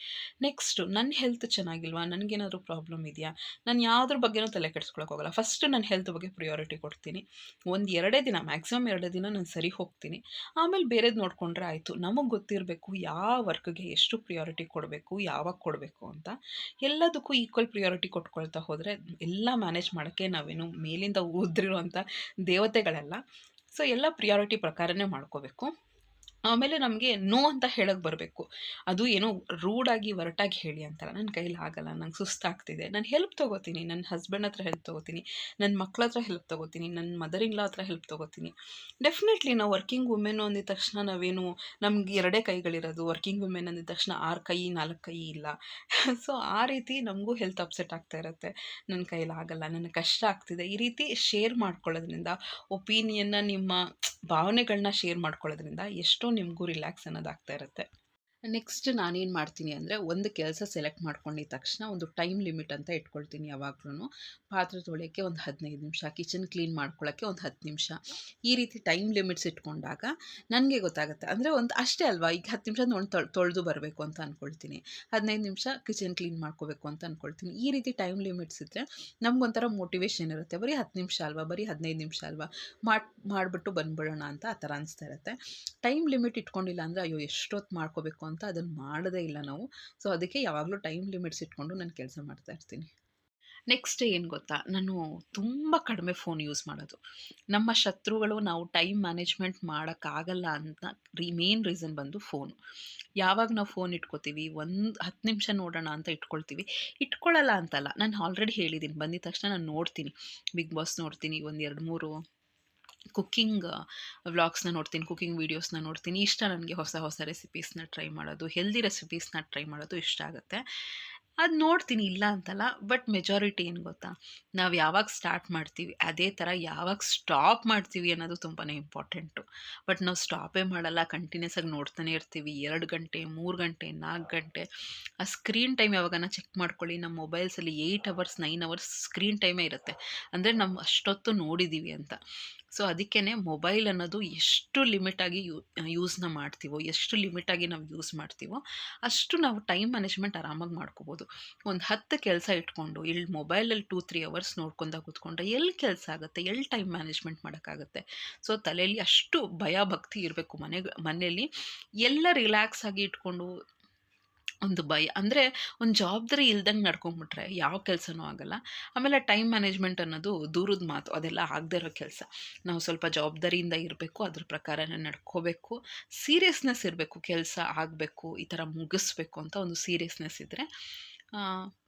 Speaker 1: ನೆಕ್ಸ್ಟು ನನ್ನ ಹೆಲ್ತ್ ಚೆನ್ನಾಗಿಲ್ವಾ, ನನಗೇನಾದರೂ ಪ್ರಾಬ್ಲಮ್ ಇದೆಯಾ, ನಾನು ಯಾವುದ್ರ ಬಗ್ಗೆನೂ ತಲೆ ಕೆಡಿಸ್ಕೊಳ್ಳೋಕೆ ಹೋಗಲ್ಲ. ಫಸ್ಟ್ ನನ್ನ ಹೆಲ್ತ್ ಬಗ್ಗೆ ಪ್ರಿಯಾರಿಟಿ ಕೊಡ್ತೀನಿ. ಒಂದು ಎರಡೇ ದಿನ ಮ್ಯಾಕ್ಸಿಮಮ್ ಎರಡೇ ದಿನ ನಾನು ಸರಿ ಹೋಗ್ತೀನಿ. ಆಮೇಲೆ ಬೇರೆದು ನೋಡಿಕೊಂಡ್ರೆ ಆಯಿತು. ನಮಗೆ ಗೊತ್ತಿರಬೇಕು ಯಾವ ವರ್ಕ್‌ಗೆ ಎಷ್ಟು ಪ್ರಿಯಾರಿಟಿ ಕೊಡಬೇಕು, ಯಾವಾಗ ಕೊಡಬೇಕು ಅಂತ. ಎಲ್ಲದಕ್ಕೂ ಈಕ್ವಲ್ ಪ್ರಿಯಾರಿಟಿ ಕೊಟ್ಕೊಳ್ತಾ ಹೋದರೆ ಎಲ್ಲ ಮ್ಯಾನೇಜ್ ಮಾಡೋಕ್ಕೆ ನಾವೇನು ಮೇಲಿಂದ ಉದ್ರಿರುವಂಥ ದೇವತೆಗಳಲ್ಲ. ಸೊ ಎಲ್ಲ ಪ್ರಿಯಾರಿಟಿ ಪ್ರಕಾರನೇ ಮಾಡ್ಕೋಬೇಕು. ಆಮೇಲೆ ನಮಗೆ ನೋ ಅಂತ ಹೇಳಕ್ಕೆ ಬರಬೇಕು. ಅದು ಏನೋ ರೂಡಾಗಿ ಒರಟಾಗಿ ಹೇಳಿ ಅಂತಾರೆ ನನ್ನ ಕೈಲಿ ಆಗಲ್ಲ, ನಂಗೆ ಸುಸ್ತಾಗ್ತಿದೆ. ನಾನು ಹೆಲ್ಪ್ ತೊಗೋತೀನಿ. ನನ್ನ ಹಸ್ಬೆಂಡ್ ಹತ್ರ ಹೆಲ್ಪ್ ತೊಗೋತೀನಿ. ನನ್ನ ಮಕ್ಳ ಹತ್ರ ಹೆಲ್ಪ್ ತೊಗೋತೀನಿ. ನನ್ನ ಮದರ್ ಹತ್ರ ಹೆಲ್ಪ್ ತೊಗೋತೀನಿ. ಡೆಫಿನೆಟ್ಲಿ ನಾವು ವರ್ಕಿಂಗ್ ವುಮೆನ್ ಅಂದಿದ ತಕ್ಷಣ ನಾವೇನು ನಮ್ಗೆ ಎರಡೇ ಕೈಗಳಿರೋದು. ವರ್ಕಿಂಗ್ ವುಮೆನ್ ಅಂದಿದ ತಕ್ಷಣ ಆರು ಕೈ, ನಾಲ್ಕು ಕೈ ಇಲ್ಲ. ಸೊ ಆ ರೀತಿ ನಮಗೂ ಹೆಲ್ತ್ ಅಪ್ಸೆಟ್ ಆಗ್ತಾ ಇರುತ್ತೆ. ನನ್ನ ಕೈಲಿ ಆಗಲ್ಲ, ನನಗೆ ಕಷ್ಟ ಆಗ್ತಿದೆ. ಈ ರೀತಿ ಶೇರ್ ಮಾಡ್ಕೊಳ್ಳೋದ್ರಿಂದ, ಒಪಿನಿಯನ್ನ ನಿಮ್ಮ ಭಾವನೆಗಳನ್ನ ಶೇರ್ ಮಾಡ್ಕೊಳ್ಳೋದ್ರಿಂದ ಎಷ್ಟೋ ನಿಮಗೂ ರಿಲ್ಯಾಕ್ಸ್ ಅನ್ನೋದಾಗ್ತಾ ಇರುತ್ತೆ. ನೆಕ್ಸ್ಟ್ ನಾನೇನು ಮಾಡ್ತೀನಿ ಅಂದರೆ ಒಂದು ಕೆಲಸ ಸೆಲೆಕ್ಟ್ ಮಾಡ್ಕೊಂಡಿದ್ದ ತಕ್ಷಣ ಒಂದು ಟೈಮ್ ಲಿಮಿಟ್ ಅಂತ ಇಟ್ಕೊಳ್ತೀನಿ ಯಾವಾಗ್ಲೂ ಪಾತ್ರೆ ತೊಳೆಯೋಕ್ಕೆ ಒಂದು 15 ನಿಮಿಷ, ಕಿಚನ್ ಕ್ಲೀನ್ ಮಾಡ್ಕೊಳ್ಳೋಕ್ಕೆ ಒಂದು 10 ನಿಮಿಷ. ಈ ರೀತಿ ಟೈಮ್ ಲಿಮಿಟ್ಸ್ ಇಟ್ಕೊಂಡಾಗ ನನಗೆ ಗೊತ್ತಾಗುತ್ತೆ. ಅಂದರೆ ಒಂದು ಅಷ್ಟೇ ಅಲ್ವಾ, ಈಗ 10 ನಿಮಿಷ ಒಂದು ತೊಳ್ ತೊಳೆದು ಬರಬೇಕು ಅಂತ ಅಂದ್ಕೊಳ್ತೀನಿ. 15 ನಿಮಿಷ ಕಿಚನ್ ಕ್ಲೀನ್ ಮಾಡ್ಕೋಬೇಕು ಅಂತ ಅಂದ್ಕೊಳ್ತೀನಿ. ಈ ರೀತಿ ಟೈಮ್ ಲಿಮಿಟ್ಸ್ ಇದ್ದರೆ ನಮಗೊಂಥರ ಮೋಟಿವೇಶನ್ ಇರುತ್ತೆ. ಬರೀ 10 ನಿಮಿಷ ಅಲ್ವಾ, ಬರೀ 15 ನಿಮಿಷ ಅಲ್ವಾ, ಮಾಡಿ ಮಾಡಿಬಿಟ್ಟು ಬಂದ್ಬಿಡೋಣ ಅಂತ ಆ ಥರ ಅನಿಸ್ತಾ ಇರುತ್ತೆ. ಟೈಮ್ ಲಿಮಿಟ್ ಇಟ್ಕೊಂಡಿಲ್ಲ ಅಂದರೆ ಅಯ್ಯೋ ಎಷ್ಟೊತ್ತು ಮಾಡ್ಕೋಬೇಕು ಅದನ್ನು ಮಾಡೋದೇ ಇಲ್ಲ ನಾವು. ಸೊ ಅದಕ್ಕೆ ಯಾವಾಗಲೂ ಟೈಮ್ ಲಿಮಿಟ್ಸ್ ಇಟ್ಕೊಂಡು ನಾನು ಕೆಲಸ ಮಾಡ್ತಾ ಇರ್ತೀನಿ. ನೆಕ್ಸ್ಟ್ ಏನು ಗೊತ್ತಾ, ನಾನು ತುಂಬ ಕಡಿಮೆ ಫೋನ್ ಯೂಸ್ ಮಾಡೋದು. ನಮ್ಮ ಶತ್ರುಗಳು ನಾವು ಟೈಮ್ ಮ್ಯಾನೇಜ್ಮೆಂಟ್ ಮಾಡೋಕ್ಕಾಗಲ್ಲ ಅಂತ ರೀ ಮೇನ್ ರೀಸನ್ ಬಂದು ಫೋನು. ಯಾವಾಗ ನಾವು ಫೋನ್ ಇಟ್ಕೋತೀವಿ, ಒಂದು 10 ನಿಮಿಷ ನೋಡೋಣ ಅಂತ ಇಟ್ಕೊಳ್ತೀವಿ. ಇಟ್ಕೊಳ್ಳಲ್ಲ ಅಂತಲ್ಲ, ನಾನು ಆಲ್ರೆಡಿ ಹೇಳಿದ್ದೀನಿ. ಬಂದಿದ ತಕ್ಷಣ ನಾನು ನೋಡ್ತೀನಿ. ಬಿಗ್ ಬಾಸ್ ನೋಡ್ತೀನಿ. ಒಂದು 2, 3 ಕುಕ್ಕಿಂಗ್ ವ್ಲಾಗ್ಸ್‌ನ ನೋಡ್ತೀನಿ. ಕುಕ್ಕಿಂಗ್ ವೀಡಿಯೋಸ್‌ನ ನೋಡ್ತೀನಿ. ಇಷ್ಟ ನನಗೆ ಹೊಸ ಹೊಸ ರೆಸಿಪೀಸ್‌ನ ಟ್ರೈ ಮಾಡೋದು, ಹೆಲ್ದಿ ರೆಸಿಪೀಸ್‌ನ ಟ್ರೈ ಮಾಡೋದು ಇಷ್ಟ ಆಗುತ್ತೆ. ಅದು ನೋಡ್ತೀನಿ ಇಲ್ಲ ಅಂತಲ್ಲ. ಬಟ್ ಮೆಜಾರಿಟಿ ಏನು ಗೊತ್ತಾ, ನಾವು ಯಾವಾಗ ಸ್ಟಾರ್ಟ್ ಮಾಡ್ತೀವಿ, ಅದೇ ಥರ ಯಾವಾಗ ಸ್ಟಾಪ್ ಮಾಡ್ತೀವಿ ಅನ್ನೋದು ತುಂಬಾ ಇಂಪಾರ್ಟೆಂಟು. ಬಟ್ ನಾವು ಸ್ಟಾಪೇ ಮಾಡಲ್ಲ. ಕಂಟಿನ್ಯೂಸ್ ಆಗಿ ನೋಡ್ತಾನೆ ಇರ್ತೀವಿ. ಎರಡು ಗಂಟೆ, ಮೂರು ಗಂಟೆ, ನಾಲ್ಕು ಗಂಟೆ. ಆ ಸ್ಕ್ರೀನ್ ಟೈಮ್ ಯಾವಾಗನ ಚೆಕ್ ಮಾಡ್ಕೊಳ್ಳಿ. ನಮ್ಮ ಮೊಬೈಲ್ಸಲ್ಲಿ 8 ಅವರ್ಸ್, ನೈನ್ ಅವರ್ಸ್ ಸ್ಕ್ರೀನ್ ಟೈಮೇ ಇರುತ್ತೆ. ಅಂದರೆ ನಮ್ಮ ಅಷ್ಟೊತ್ತು ನೋಡಿದ್ದೀವಿ ಅಂತ. ಸೊ ಅದಕ್ಕೇನೆ ಮೊಬೈಲ್ ಅನ್ನೋದು ಎಷ್ಟು ಲಿಮಿಟಾಗಿ ಯೂ ಯೂಸ್‌ನ ಮಾಡ್ತೀವೋ, ಎಷ್ಟು ಲಿಮಿಟಾಗಿ ನಾವು ಯೂಸ್ ಮಾಡ್ತೀವೋ, ಅಷ್ಟು ನಾವು ಟೈಮ್ ಮ್ಯಾನೇಜ್ಮೆಂಟ್ ಆರಾಮಾಗಿ ಮಾಡ್ಕೋಬೋದು. ಒಂದು 10 ಕೆಲಸ ಇಟ್ಕೊಂಡು ಇಲ್ಲಿ ಮೊಬೈಲಲ್ಲಿ 2, 3 ಅವರ್ಸ್ ನೋಡ್ಕೊಂಡ ಕೂತ್ಕೊಂಡ್ರೆ ಎಲ್ಲಿ ಕೆಲಸ ಆಗುತ್ತೆ, ಎಲ್ಲಿ ಟೈಮ್ ಮ್ಯಾನೇಜ್ಮೆಂಟ್ ಮಾಡೋಕ್ಕಾಗುತ್ತೆ. ಸೊ ತಲೆಯಲ್ಲಿ ಅಷ್ಟು ಭಯ ಭಕ್ತಿ ಇರಬೇಕು ಮನೆಗೆ ಮನೆಯಲ್ಲಿ. ಎಲ್ಲ ರಿಲ್ಯಾಕ್ಸ್ ಆಗಿ ಇಟ್ಕೊಂಡು ಒಂದು ಭಯ ಅಂದರೆ ಒಂದು ಜವಾಬ್ದಾರಿ ಇಲ್ದಂಗೆ ನಡ್ಕೊಂಡ್ಬಿಟ್ರೆ ಯಾವ ಕೆಲಸನೂ ಆಗಲ್ಲ. ಆಮೇಲೆ ಟೈಮ್ ಮ್ಯಾನೇಜ್ಮೆಂಟ್ ಅನ್ನೋದು ದೂರದ ಮಾತು ಅದೆಲ್ಲ ಆಗದೇ ಇರೋ ಕೆಲಸ. ನಾವು ಸ್ವಲ್ಪ ಜವಾಬ್ದಾರಿಯಿಂದ ಇರಬೇಕು ಅದ್ರ ಪ್ರಕಾರನೇ ನಡ್ಕೋಬೇಕು. ಸೀರಿಯಸ್ನೆಸ್ ಇರಬೇಕು ಕೆಲಸ ಆಗಬೇಕು ಈ ಥರ ಮುಗಿಸ್ಬೇಕು ಅಂತ ಒಂದು ಸೀರಿಯಸ್ನೆಸ್ ಇದ್ದರೆ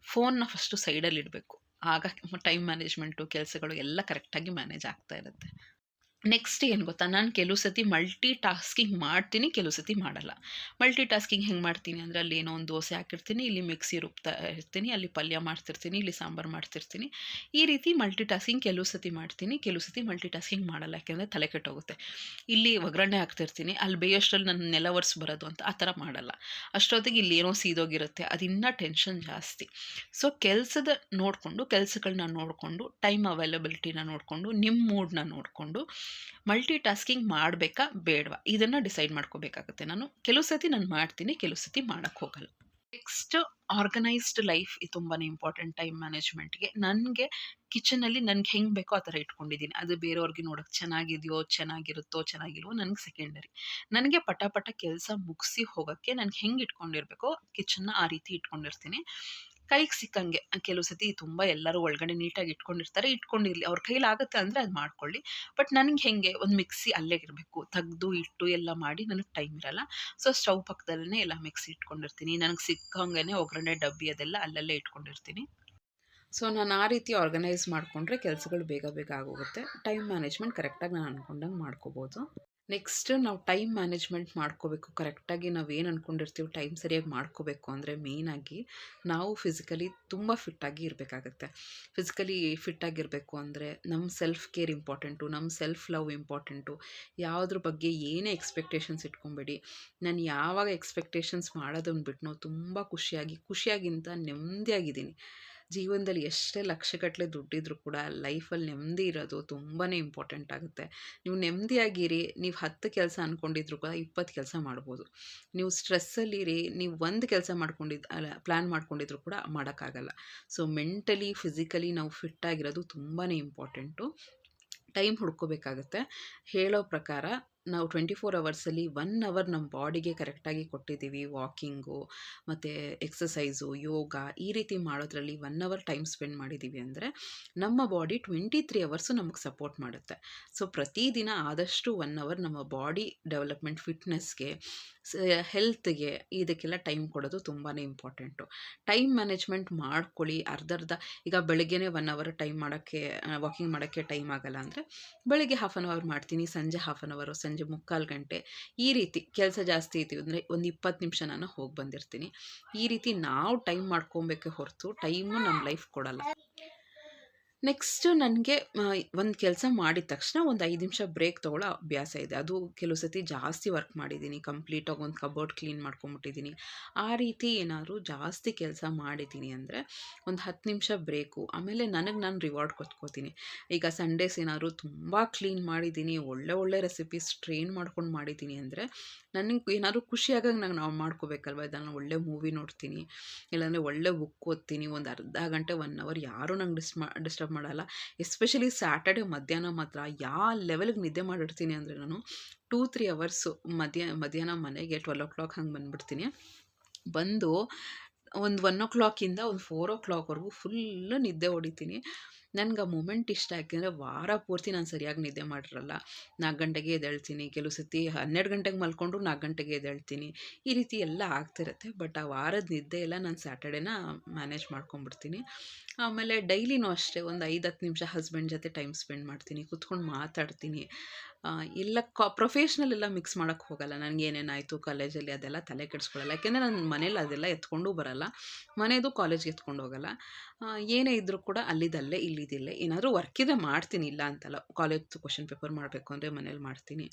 Speaker 1: ಫೋನ್ನ ಫಸ್ಟು ಸೈಡಲ್ಲಿ ಇಡಬೇಕು. ಆಗ ಟೈಮ್ ಮ್ಯಾನೇಜ್ಮೆಂಟು ಕೆಲಸಗಳು ಎಲ್ಲ ಕರೆಕ್ಟಾಗಿ ಮ್ಯಾನೇಜ್ ಆಗ್ತಾ ಇರುತ್ತೆ. ನೆಕ್ಸ್ಟ್ ಏನು ಗೊತ್ತಾ? ನಾನು ಕೆಲವು ಸತಿ ಮಲ್ಟಿ ಟಾಸ್ಕಿಂಗ್ ಮಾಡ್ತೀನಿ, ಕೆಲವು ಸತಿ ಮಾಡಲ್ಲ. ಮಲ್ಟಿ ಟಾಸ್ಕಿಂಗ್ ಹೆಂಗೆ ಮಾಡ್ತೀನಿ ಅಂದರೆ ಅಲ್ಲಿ ಏನೋ ಒಂದು ದೋಸೆ ಹಾಕಿರ್ತೀನಿ, ಇಲ್ಲಿ ಮಿಕ್ಸಿ ರುಬ್ತಾ ಇರ್ತೀನಿ, ಅಲ್ಲಿ ಪಲ್ಯ ಮಾಡ್ತಿರ್ತೀನಿ, ಇಲ್ಲಿ ಸಾಂಬಾರು ಮಾಡ್ತಿರ್ತೀನಿ. ಈ ರೀತಿ ಮಲ್ಟಿ ಟಾಸ್ಕಿಂಗ್ ಕೆಲವು ಸತಿ ಮಾಡ್ತೀನಿ, ಕೆಲವು ಸತಿ ಮಲ್ಟಿ ಟಾಸ್ಕಿಂಗ್ ಮಾಡಲ್ಲ, ಯಾಕೆಂದರೆ ತಲೆ ಕೆಟ್ಟೋಗುತ್ತೆ. ಇಲ್ಲಿ ಒಗ್ಗರಣೆ ಹಾಕ್ತಿರ್ತೀನಿ, ಅಲ್ಲಿ ಬೇಯೋಷ್ಟರಲ್ಲಿ ನನ್ನ ನೆಲ ಒರೆಸಿ ಬರೋದು ಅಂತ ಆ ಥರ ಮಾಡಲ್ಲ. ಅಷ್ಟೊತ್ತಿಗೆ ಇಲ್ಲಿ ಏನೋ ಸೀದೋಗಿರುತ್ತೆ ಅದಿನ್ನೂ ಟೆನ್ಷನ್ ಜಾಸ್ತಿ. ಸೊ ಕೆಲಸದ ನೋಡಿಕೊಂಡು ಕೆಲಸಗಳನ್ನ ನೋಡಿಕೊಂಡು ಟೈಮ್ ಅವೈಲಬಿಲಿಟಿನ ನೋಡಿಕೊಂಡು ನಿಮ್ಮ ಮೂಡನ್ನ ನೋಡಿಕೊಂಡು ಮಲ್ಟಿ ಟಾಸ್ಕಿಂಗ್ ಮಾಡಬೇಕಾ ಬೇಡವಾ? ಇದನ್ನು ಡಿಸೈಡ್ ಮಾಡ್ಕೋಬೇಕಾಗುತ್ತೆ. ನಾನು ಕೆಲವು ಸತಿ ನಾನು ಮಾಡ್ತೀನಿ, ಕೆಲವು ಸತಿ ಮಾಡೋಕ್ಕೆ ಹೋಗಲ್ಲ. ನೆಕ್ಸ್ಟ್ ಆರ್ಗನೈಸ್ಡ್ ಲೈಫ್ ಇದು ತುಂಬಾ ಇಂಪಾರ್ಟೆಂಟ್ ಟೈಮ್ ಮ್ಯಾನೇಜ್ಮೆಂಟ್ಗೆ ನನಗೆ ಕಿಚನಲ್ಲಿ ನನಗೆ ಹೆಂಗೆ ಬೇಕೋ ಆ ಥರ ಇಟ್ಕೊಂಡಿದ್ದೀನಿ. ಅದು ಬೇರೆಯವ್ರಿಗೆ ನೋಡೋಕ್ಕೆ ಚೆನ್ನಾಗಿದೆಯೋ, ಚೆನ್ನಾಗಿರುತ್ತೋ, ಚೆನ್ನಾಗಿಲ್ವೋ ನನಗೆ ಸೆಕೆಂಡರಿ ನನಗೆ ಪಟ ಪಟ ಕೆಲಸ ಮುಗಿಸಿ ಹೋಗೋಕ್ಕೆ ನನಗೆ ಹೆಂಗೆ ಇಟ್ಕೊಂಡಿರಬೇಕೋ ಕಿಚನ್ನ ಆ ರೀತಿ ಇಟ್ಕೊಂಡಿರ್ತೀನಿ. ಕೈಗೆ ಸಿಕ್ಕಂಗೆ ಕೆಲವು ಸತಿ ತುಂಬ ಎಲ್ಲರೂ ಒಳಗಡೆ ನೀಟಾಗಿ ಇಟ್ಕೊಂಡಿರ್ತಾರೆ, ಇಟ್ಕೊಂಡಿರಲಿ. ಅವ್ರ ಕೈಲಾಗುತ್ತೆ ಅಂದರೆ ಅದು ಮಾಡ್ಕೊಳ್ಳಿ. ಬಟ್ ನನಗೆ ಹೆಂಗೆ ಒಂದು ಮಿಕ್ಸಿ ಅಲ್ಲೇ ಇರಬೇಕು. ತೆಗ್ದು, ಇಟ್ಟು ಎಲ್ಲ ಮಾಡಿ ನನಗೆ ಟೈಮ್ ಇರಲ್ಲ. ಸೊ, ಸ್ಟವ್ ಪಕ್ಕದಲ್ಲೇ ಎಲ್ಲ ಮಿಕ್ಸಿ ಇಟ್ಕೊಂಡಿರ್ತೀನಿ. ನನಗೆ ಸಿಕ್ಕಂಗೆ ಒಗ್ಗರಣೆ, ಡಬ್ಬಿ ಅದೆಲ್ಲ ಅಲ್ಲಲ್ಲೇ ಇಟ್ಕೊಂಡಿರ್ತೀನಿ. ಸೊ, ನಾನು ಆ ರೀತಿ ಆರ್ಗನೈಸ್ ಮಾಡಿಕೊಂಡ್ರೆ ಕೆಲಸಗಳು ಬೇಗ ಬೇಗ ಆಗೋಗುತ್ತೆ. ಟೈಮ್ ಮ್ಯಾನೇಜ್ಮೆಂಟ್ ಕರೆಕ್ಟಾಗಿ ನಾನು ಅಂದ್ಕೊಂಡಂಗೆ ಮಾಡ್ಕೋಬೋದು. ನೆಕ್ಸ್ಟ್ ನಾವು ಟೈಮ್ ಮ್ಯಾನೇಜ್ಮೆಂಟ್ ಮಾಡ್ಕೋಬೇಕು. ಕರೆಕ್ಟಾಗಿ ನಾವು ಏನು ಅಂದ್ಕೊಂಡಿರ್ತೀವಿ ಟೈಮ್ ಸರಿಯಾಗಿ ಮಾಡ್ಕೋಬೇಕು ಅಂದರೆ ಮೇಯ್ನಾಗಿ ನಾವು ಫಿಸಿಕಲಿ ತುಂಬ ಫಿಟ್ಟಾಗಿ ಇರಬೇಕಾಗತ್ತೆ. ಫಿಸಿಕಲಿ ಫಿಟ್ಟಾಗಿರಬೇಕು ಅಂದರೆ ನಮ್ಮ ಸೆಲ್ಫ್ ಕೇರ್ ಇಂಪಾರ್ಟೆಂಟು ನಮ್ಮ ಸೆಲ್ಫ್ ಲವ್ ಇಂಪಾರ್ಟೆಂಟು ಯಾವುದ್ರ ಬಗ್ಗೆ ಏನೇ ಎಕ್ಸ್ಪೆಕ್ಟೇಷನ್ಸ್ ಇಟ್ಕೊಬೇಡಿ. ನಾನು ಯಾವಾಗ ಎಕ್ಸ್ಪೆಕ್ಟೇಷನ್ಸ್ ಮಾಡೋದನ್ನು ಬಿಟ್ಟು ನಾವು ತುಂಬ ಖುಷಿಯಾಗಿ, ಖುಷಿಯಾಗಿಂತ ನೆಮ್ಮದಿಯಾಗಿದ್ದೀನಿ. ಜೀವನದಲ್ಲಿ ಎಷ್ಟೇ ಲಕ್ಷಗಟ್ಟಲೆ ದುಡ್ಡಿದ್ರೂ ಕೂಡ ಲೈಫಲ್ಲಿ ನೆಮ್ಮದಿ ಇರೋದು ತುಂಬಾ ಇಂಪಾರ್ಟೆಂಟ್ ಆಗುತ್ತೆ. ನೀವು ನೆಮ್ಮದಿಯಾಗಿರಿ, ನೀವು ಹತ್ತು ಕೆಲಸ ಅಂದ್ಕೊಂಡಿದ್ರು ಕೂಡ ಇಪ್ಪತ್ತು ಕೆಲಸ ಮಾಡ್ಬೋದು. ನೀವು ಸ್ಟ್ರೆಸ್ಸಲ್ಲಿರಿ, ನೀವು ಒಂದು ಕೆಲಸ ಮಾಡ್ಕೊಂಡಿದ್ದು ಅಲ್ಲ ಪ್ಲ್ಯಾನ್ ಮಾಡ್ಕೊಂಡಿದ್ರು ಕೂಡ ಮಾಡೋಕ್ಕಾಗಲ್ಲ. ಸೊ, ಮೆಂಟಲಿ, ಫಿಸಿಕಲಿ ನಾವು ಫಿಟ್ ಆಗಿರೋದು ತುಂಬಾ ಇಂಪಾರ್ಟೆಂಟು. ಟೈಮ್ ಹುಡ್ಕೋಬೇಕಾಗತ್ತೆ. ಹೇಳೋ ಪ್ರಕಾರ ನಾವು ಟ್ವೆಂಟಿ ಫೋರ್ ಅವರ್ಸಲ್ಲಿ ಒನ್ ಅವರ್ ನಮ್ಮ ಬಾಡಿಗೆ ಕರೆಕ್ಟಾಗಿ ಕೊಟ್ಟಿದ್ದೀವಿ ವಾಕಿಂಗು ಮತ್ತು ಎಕ್ಸಸೈಸು ಯೋಗ ಈ ರೀತಿ ಮಾಡೋದ್ರಲ್ಲಿ ಒನ್ ಅವರ್ ಟೈಮ್ ಸ್ಪೆಂಡ್ ಮಾಡಿದ್ದೀವಿ ಅಂದರೆ ನಮ್ಮ ಬಾಡಿ ಟ್ವೆಂಟಿ ತ್ರೀ ಅವರ್ಸು ನಮಗೆ ಸಪೋರ್ಟ್ ಮಾಡುತ್ತೆ. ಸೊ ಪ್ರತಿದಿನ ಆದಷ್ಟು ಒನ್ ಅವರ್ ನಮ್ಮ ಬಾಡಿ ಡೆವಲಪ್ಮೆಂಟ್ ಫಿಟ್ನೆಸ್ಗೆ ಹೆಲ್ತ್ಗೆ ಇದಕ್ಕೆಲ್ಲ ಟೈಮ್ ಕೊಡೋದು ತುಂಬಾ ಇಂಪಾರ್ಟೆಂಟು ಟೈಮ್ ಮ್ಯಾನೇಜ್ಮೆಂಟ್ ಮಾಡ್ಕೊಳ್ಳಿ, ಅರ್ಧರ್ಧ, ಈಗ ಬೆಳಗ್ಗೆನೇ ಒನ್ ಅವರ್ ಟೈಮ್ ಮಾಡೋಕ್ಕೆ ವಾಕಿಂಗ್ ಮಾಡೋಕ್ಕೆ ಟೈಮ್ ಆಗಲ್ಲ ಅಂದರೆ ಬೆಳಗ್ಗೆ ಹಾಫ್ ಆನ್ ಅವರ್ ಮಾಡ್ತೀನಿ, ಸಂಜೆ ಹಾಫ್ ಆನ್ ಅವರು ಸಂಜೆ ಮುಕ್ಕಾಲು ಗಂಟೆ ಈ ರೀತಿ ಕೆಲಸ ಜಾಸ್ತಿ ಐತಿ ಅಂದರೆ ಒಂದು ಇಪ್ಪತ್ತು ನಿಮಿಷ ನಾನು ಹೋಗಿ ಬಂದಿರ್ತೀನಿ. ಈ ರೀತಿ ನಾವು ಟೈಮ್ ಮಾಡ್ಕೊಬೇಕೆ ಹೊರತು ಟೈಮು ನಮ್ಮ ಲೈಫ್ ಕೊಡಲ್ಲ. ನೆಕ್ಸ್ಟು ನನಗೆ ಒಂದು ಕೆಲಸ ಮಾಡಿದ ತಕ್ಷಣ ಒಂದು ಐದು ನಿಮಿಷ ಬ್ರೇಕ್ ತೊಗೊಳ್ಳೋ ಅಭ್ಯಾಸ ಇದೆ. ಅದು ಕೆಲವು ಸತಿ ಜಾಸ್ತಿ ವರ್ಕ್ ಮಾಡಿದ್ದೀನಿ ಕಂಪ್ಲೀಟಾಗಿ ಒಂದು ಕಬೋರ್ಡ್ ಕ್ಲೀನ್ ಮಾಡ್ಕೊಂಬಿಟ್ಟಿದ್ದೀನಿ ಆ ರೀತಿ ಏನಾದರೂ ಜಾಸ್ತಿ ಕೆಲಸ ಮಾಡಿದ್ದೀನಿ ಅಂದರೆ ಒಂದು ಹತ್ತು ನಿಮಿಷ ಬ್ರೇಕು ಆಮೇಲೆ ನನಗೆ ನಾನು ರಿವಾರ್ಡ್ ಕೊತ್ಕೋತೀನಿ ಈಗ ಸಂಡೇಸ್ ಏನಾದರೂ ತುಂಬ ಕ್ಲೀನ್ ಮಾಡಿದ್ದೀನಿ ಒಳ್ಳೆ ಒಳ್ಳೆ ರೆಸಿಪೀಸ್ ಟ್ರೈನ್ ಮಾಡ್ಕೊಂಡು ಮಾಡಿದ್ದೀನಿ ಅಂದರೆ ನನಗೆ ಏನಾದರೂ ಖುಷಿಯಾಗಾಗ ನಂಗೆ ನಾವು ಮಾಡ್ಕೋಬೇಕಲ್ವ? ಇದನ್ನು ಒಳ್ಳೆ ಮೂವಿ ನೋಡ್ತೀನಿ. ಇಲ್ಲಾಂದರೆ ಒಳ್ಳೆ ಬುಕ್ ಓದ್ತೀನಿ. ಒಂದು ಅರ್ಧ ಗಂಟೆ ಒನ್ ಅವರ್ ಯಾರೂ ನಂಗೆ ಡಿಸ್ ಮಾಡಲ್ಲ. ಎಸ್ಪೆಷಲಿ ಸ್ಯಾಟರ್ಡೆ ಮಧ್ಯಾಹ್ನ ಮಾತ್ರ ಯಾವ ಲೆವೆಲ್ಗೆ ನಿದ್ದೆ ಮಾಡಿರ್ತೀನಿ ಅಂದರೆ ನಾನು ಟೂ ತ್ರೀ ಅವರ್ಸು ಮಧ್ಯ, ಮಧ್ಯಾಹ್ನ ಮನೆಗೆ ಟ್ವೆಲ್ ಓ ಕ್ಲಾಕ್ ಹಂಗೆ ಬಂದುಬಿಡ್ತೀನಿ. ಬಂದು ಒಂದು ಒನ್ ಓ ಕ್ಲಾಕಿಂದ ಒಂದು ಫೋರ್ ಓ ಕ್ಲಾಕ್ವರೆಗೂ ಫುಲ್ಲು ನಿದ್ದೆ ಹೊಡಿತೀನಿ. ನನಗೆ ಆ ಮೂಮೆಂಟ್ ಇಷ್ಟ, ಯಾಕೆಂದರೆ ವಾರ ಪೂರ್ತಿ ನಾನು ಸರಿಯಾಗಿ ನಿದ್ದೆ ಮಾಡಿರಲ್ಲ. ನಾಲ್ಕು ಗಂಟೆಗೆ ಎದ್ದೇಳ್ತೀನಿ, ಕೆಲವು ಸತಿ ಹನ್ನೆರಡು ಗಂಟೆಗೆ ಮಲ್ಕೊಂಡ್ರು ನಾಲ್ಕು ಗಂಟೆಗೆ ಎದ್ದೇಳ್ತೀನಿ. ಈ ರೀತಿ ಎಲ್ಲ ಆಗ್ತಿರುತ್ತೆ ಬಟ್ ಆ ವಾರದ ನಿದ್ದೆ ಎಲ್ಲ ನಾನು ಸ್ಯಾಟರ್ಡೇನ ಮ್ಯಾನೇಜ್ ಮಾಡ್ಕೊಂಬಿಡ್ತೀನಿ. ಆಮೇಲೆ ಡೈಲಿನೂ ಅಷ್ಟೇ, ಒಂದು ಐದು ಹತ್ತು ನಿಮಿಷ ಹಸ್ಬೆಂಡ್ ಜೊತೆ ಟೈಮ್ ಸ್ಪೆಂಡ್ ಮಾಡ್ತೀನಿ, ಕುತ್ಕೊಂಡು ಮಾತಾಡ್ತೀನಿ. ಎಲ್ಲ ಕಾ ಪ್ರೊಫೆಷ್ನಲ್ ಎಲ್ಲ ಮಿಕ್ಸ್ ಮಾಡೋಕ್ಕೆ ಹೋಗಲ್ಲ. ನನಗೆ ಏನೇನಾಯಿತು ಕಾಲೇಜಲ್ಲಿ ಅದೆಲ್ಲ ತಲೆ ಕೆಡಿಸ್ಕೊಳ್ಳಲ್ಲ. ಯಾಕೆಂದರೆ ನನ್ನ ಮನೇಲಿ ಅದೆಲ್ಲ ಎತ್ಕೊಂಡು ಬರಲ್ಲ. ಮನೆಯದು ಕಾಲೇಜ್ಗೆ ಎತ್ಕೊಂಡು ಹೋಗಲ್ಲ. ಏನೇ ಇದ್ದರೂ ಕೂಡ ಅಲ್ಲಿದ್ದಲ್ಲೇ ಇಲ್ಲಿದಿಲ್ಲೇ ಏನಾದರೂ ವರ್ಕ್ ಇದೆ ಮಾಡ್ತೀನಿ. ಇಲ್ಲ ಅಂತಲ್ಲ ಕಾಲೇಜ್ ಕ್ವಶನ್ ಪೇಪರ್ ಮಾಡಬೇಕು ಅಂದರೆ ಮನೇಲಿ ಮಾಡ್ತೀನಿ.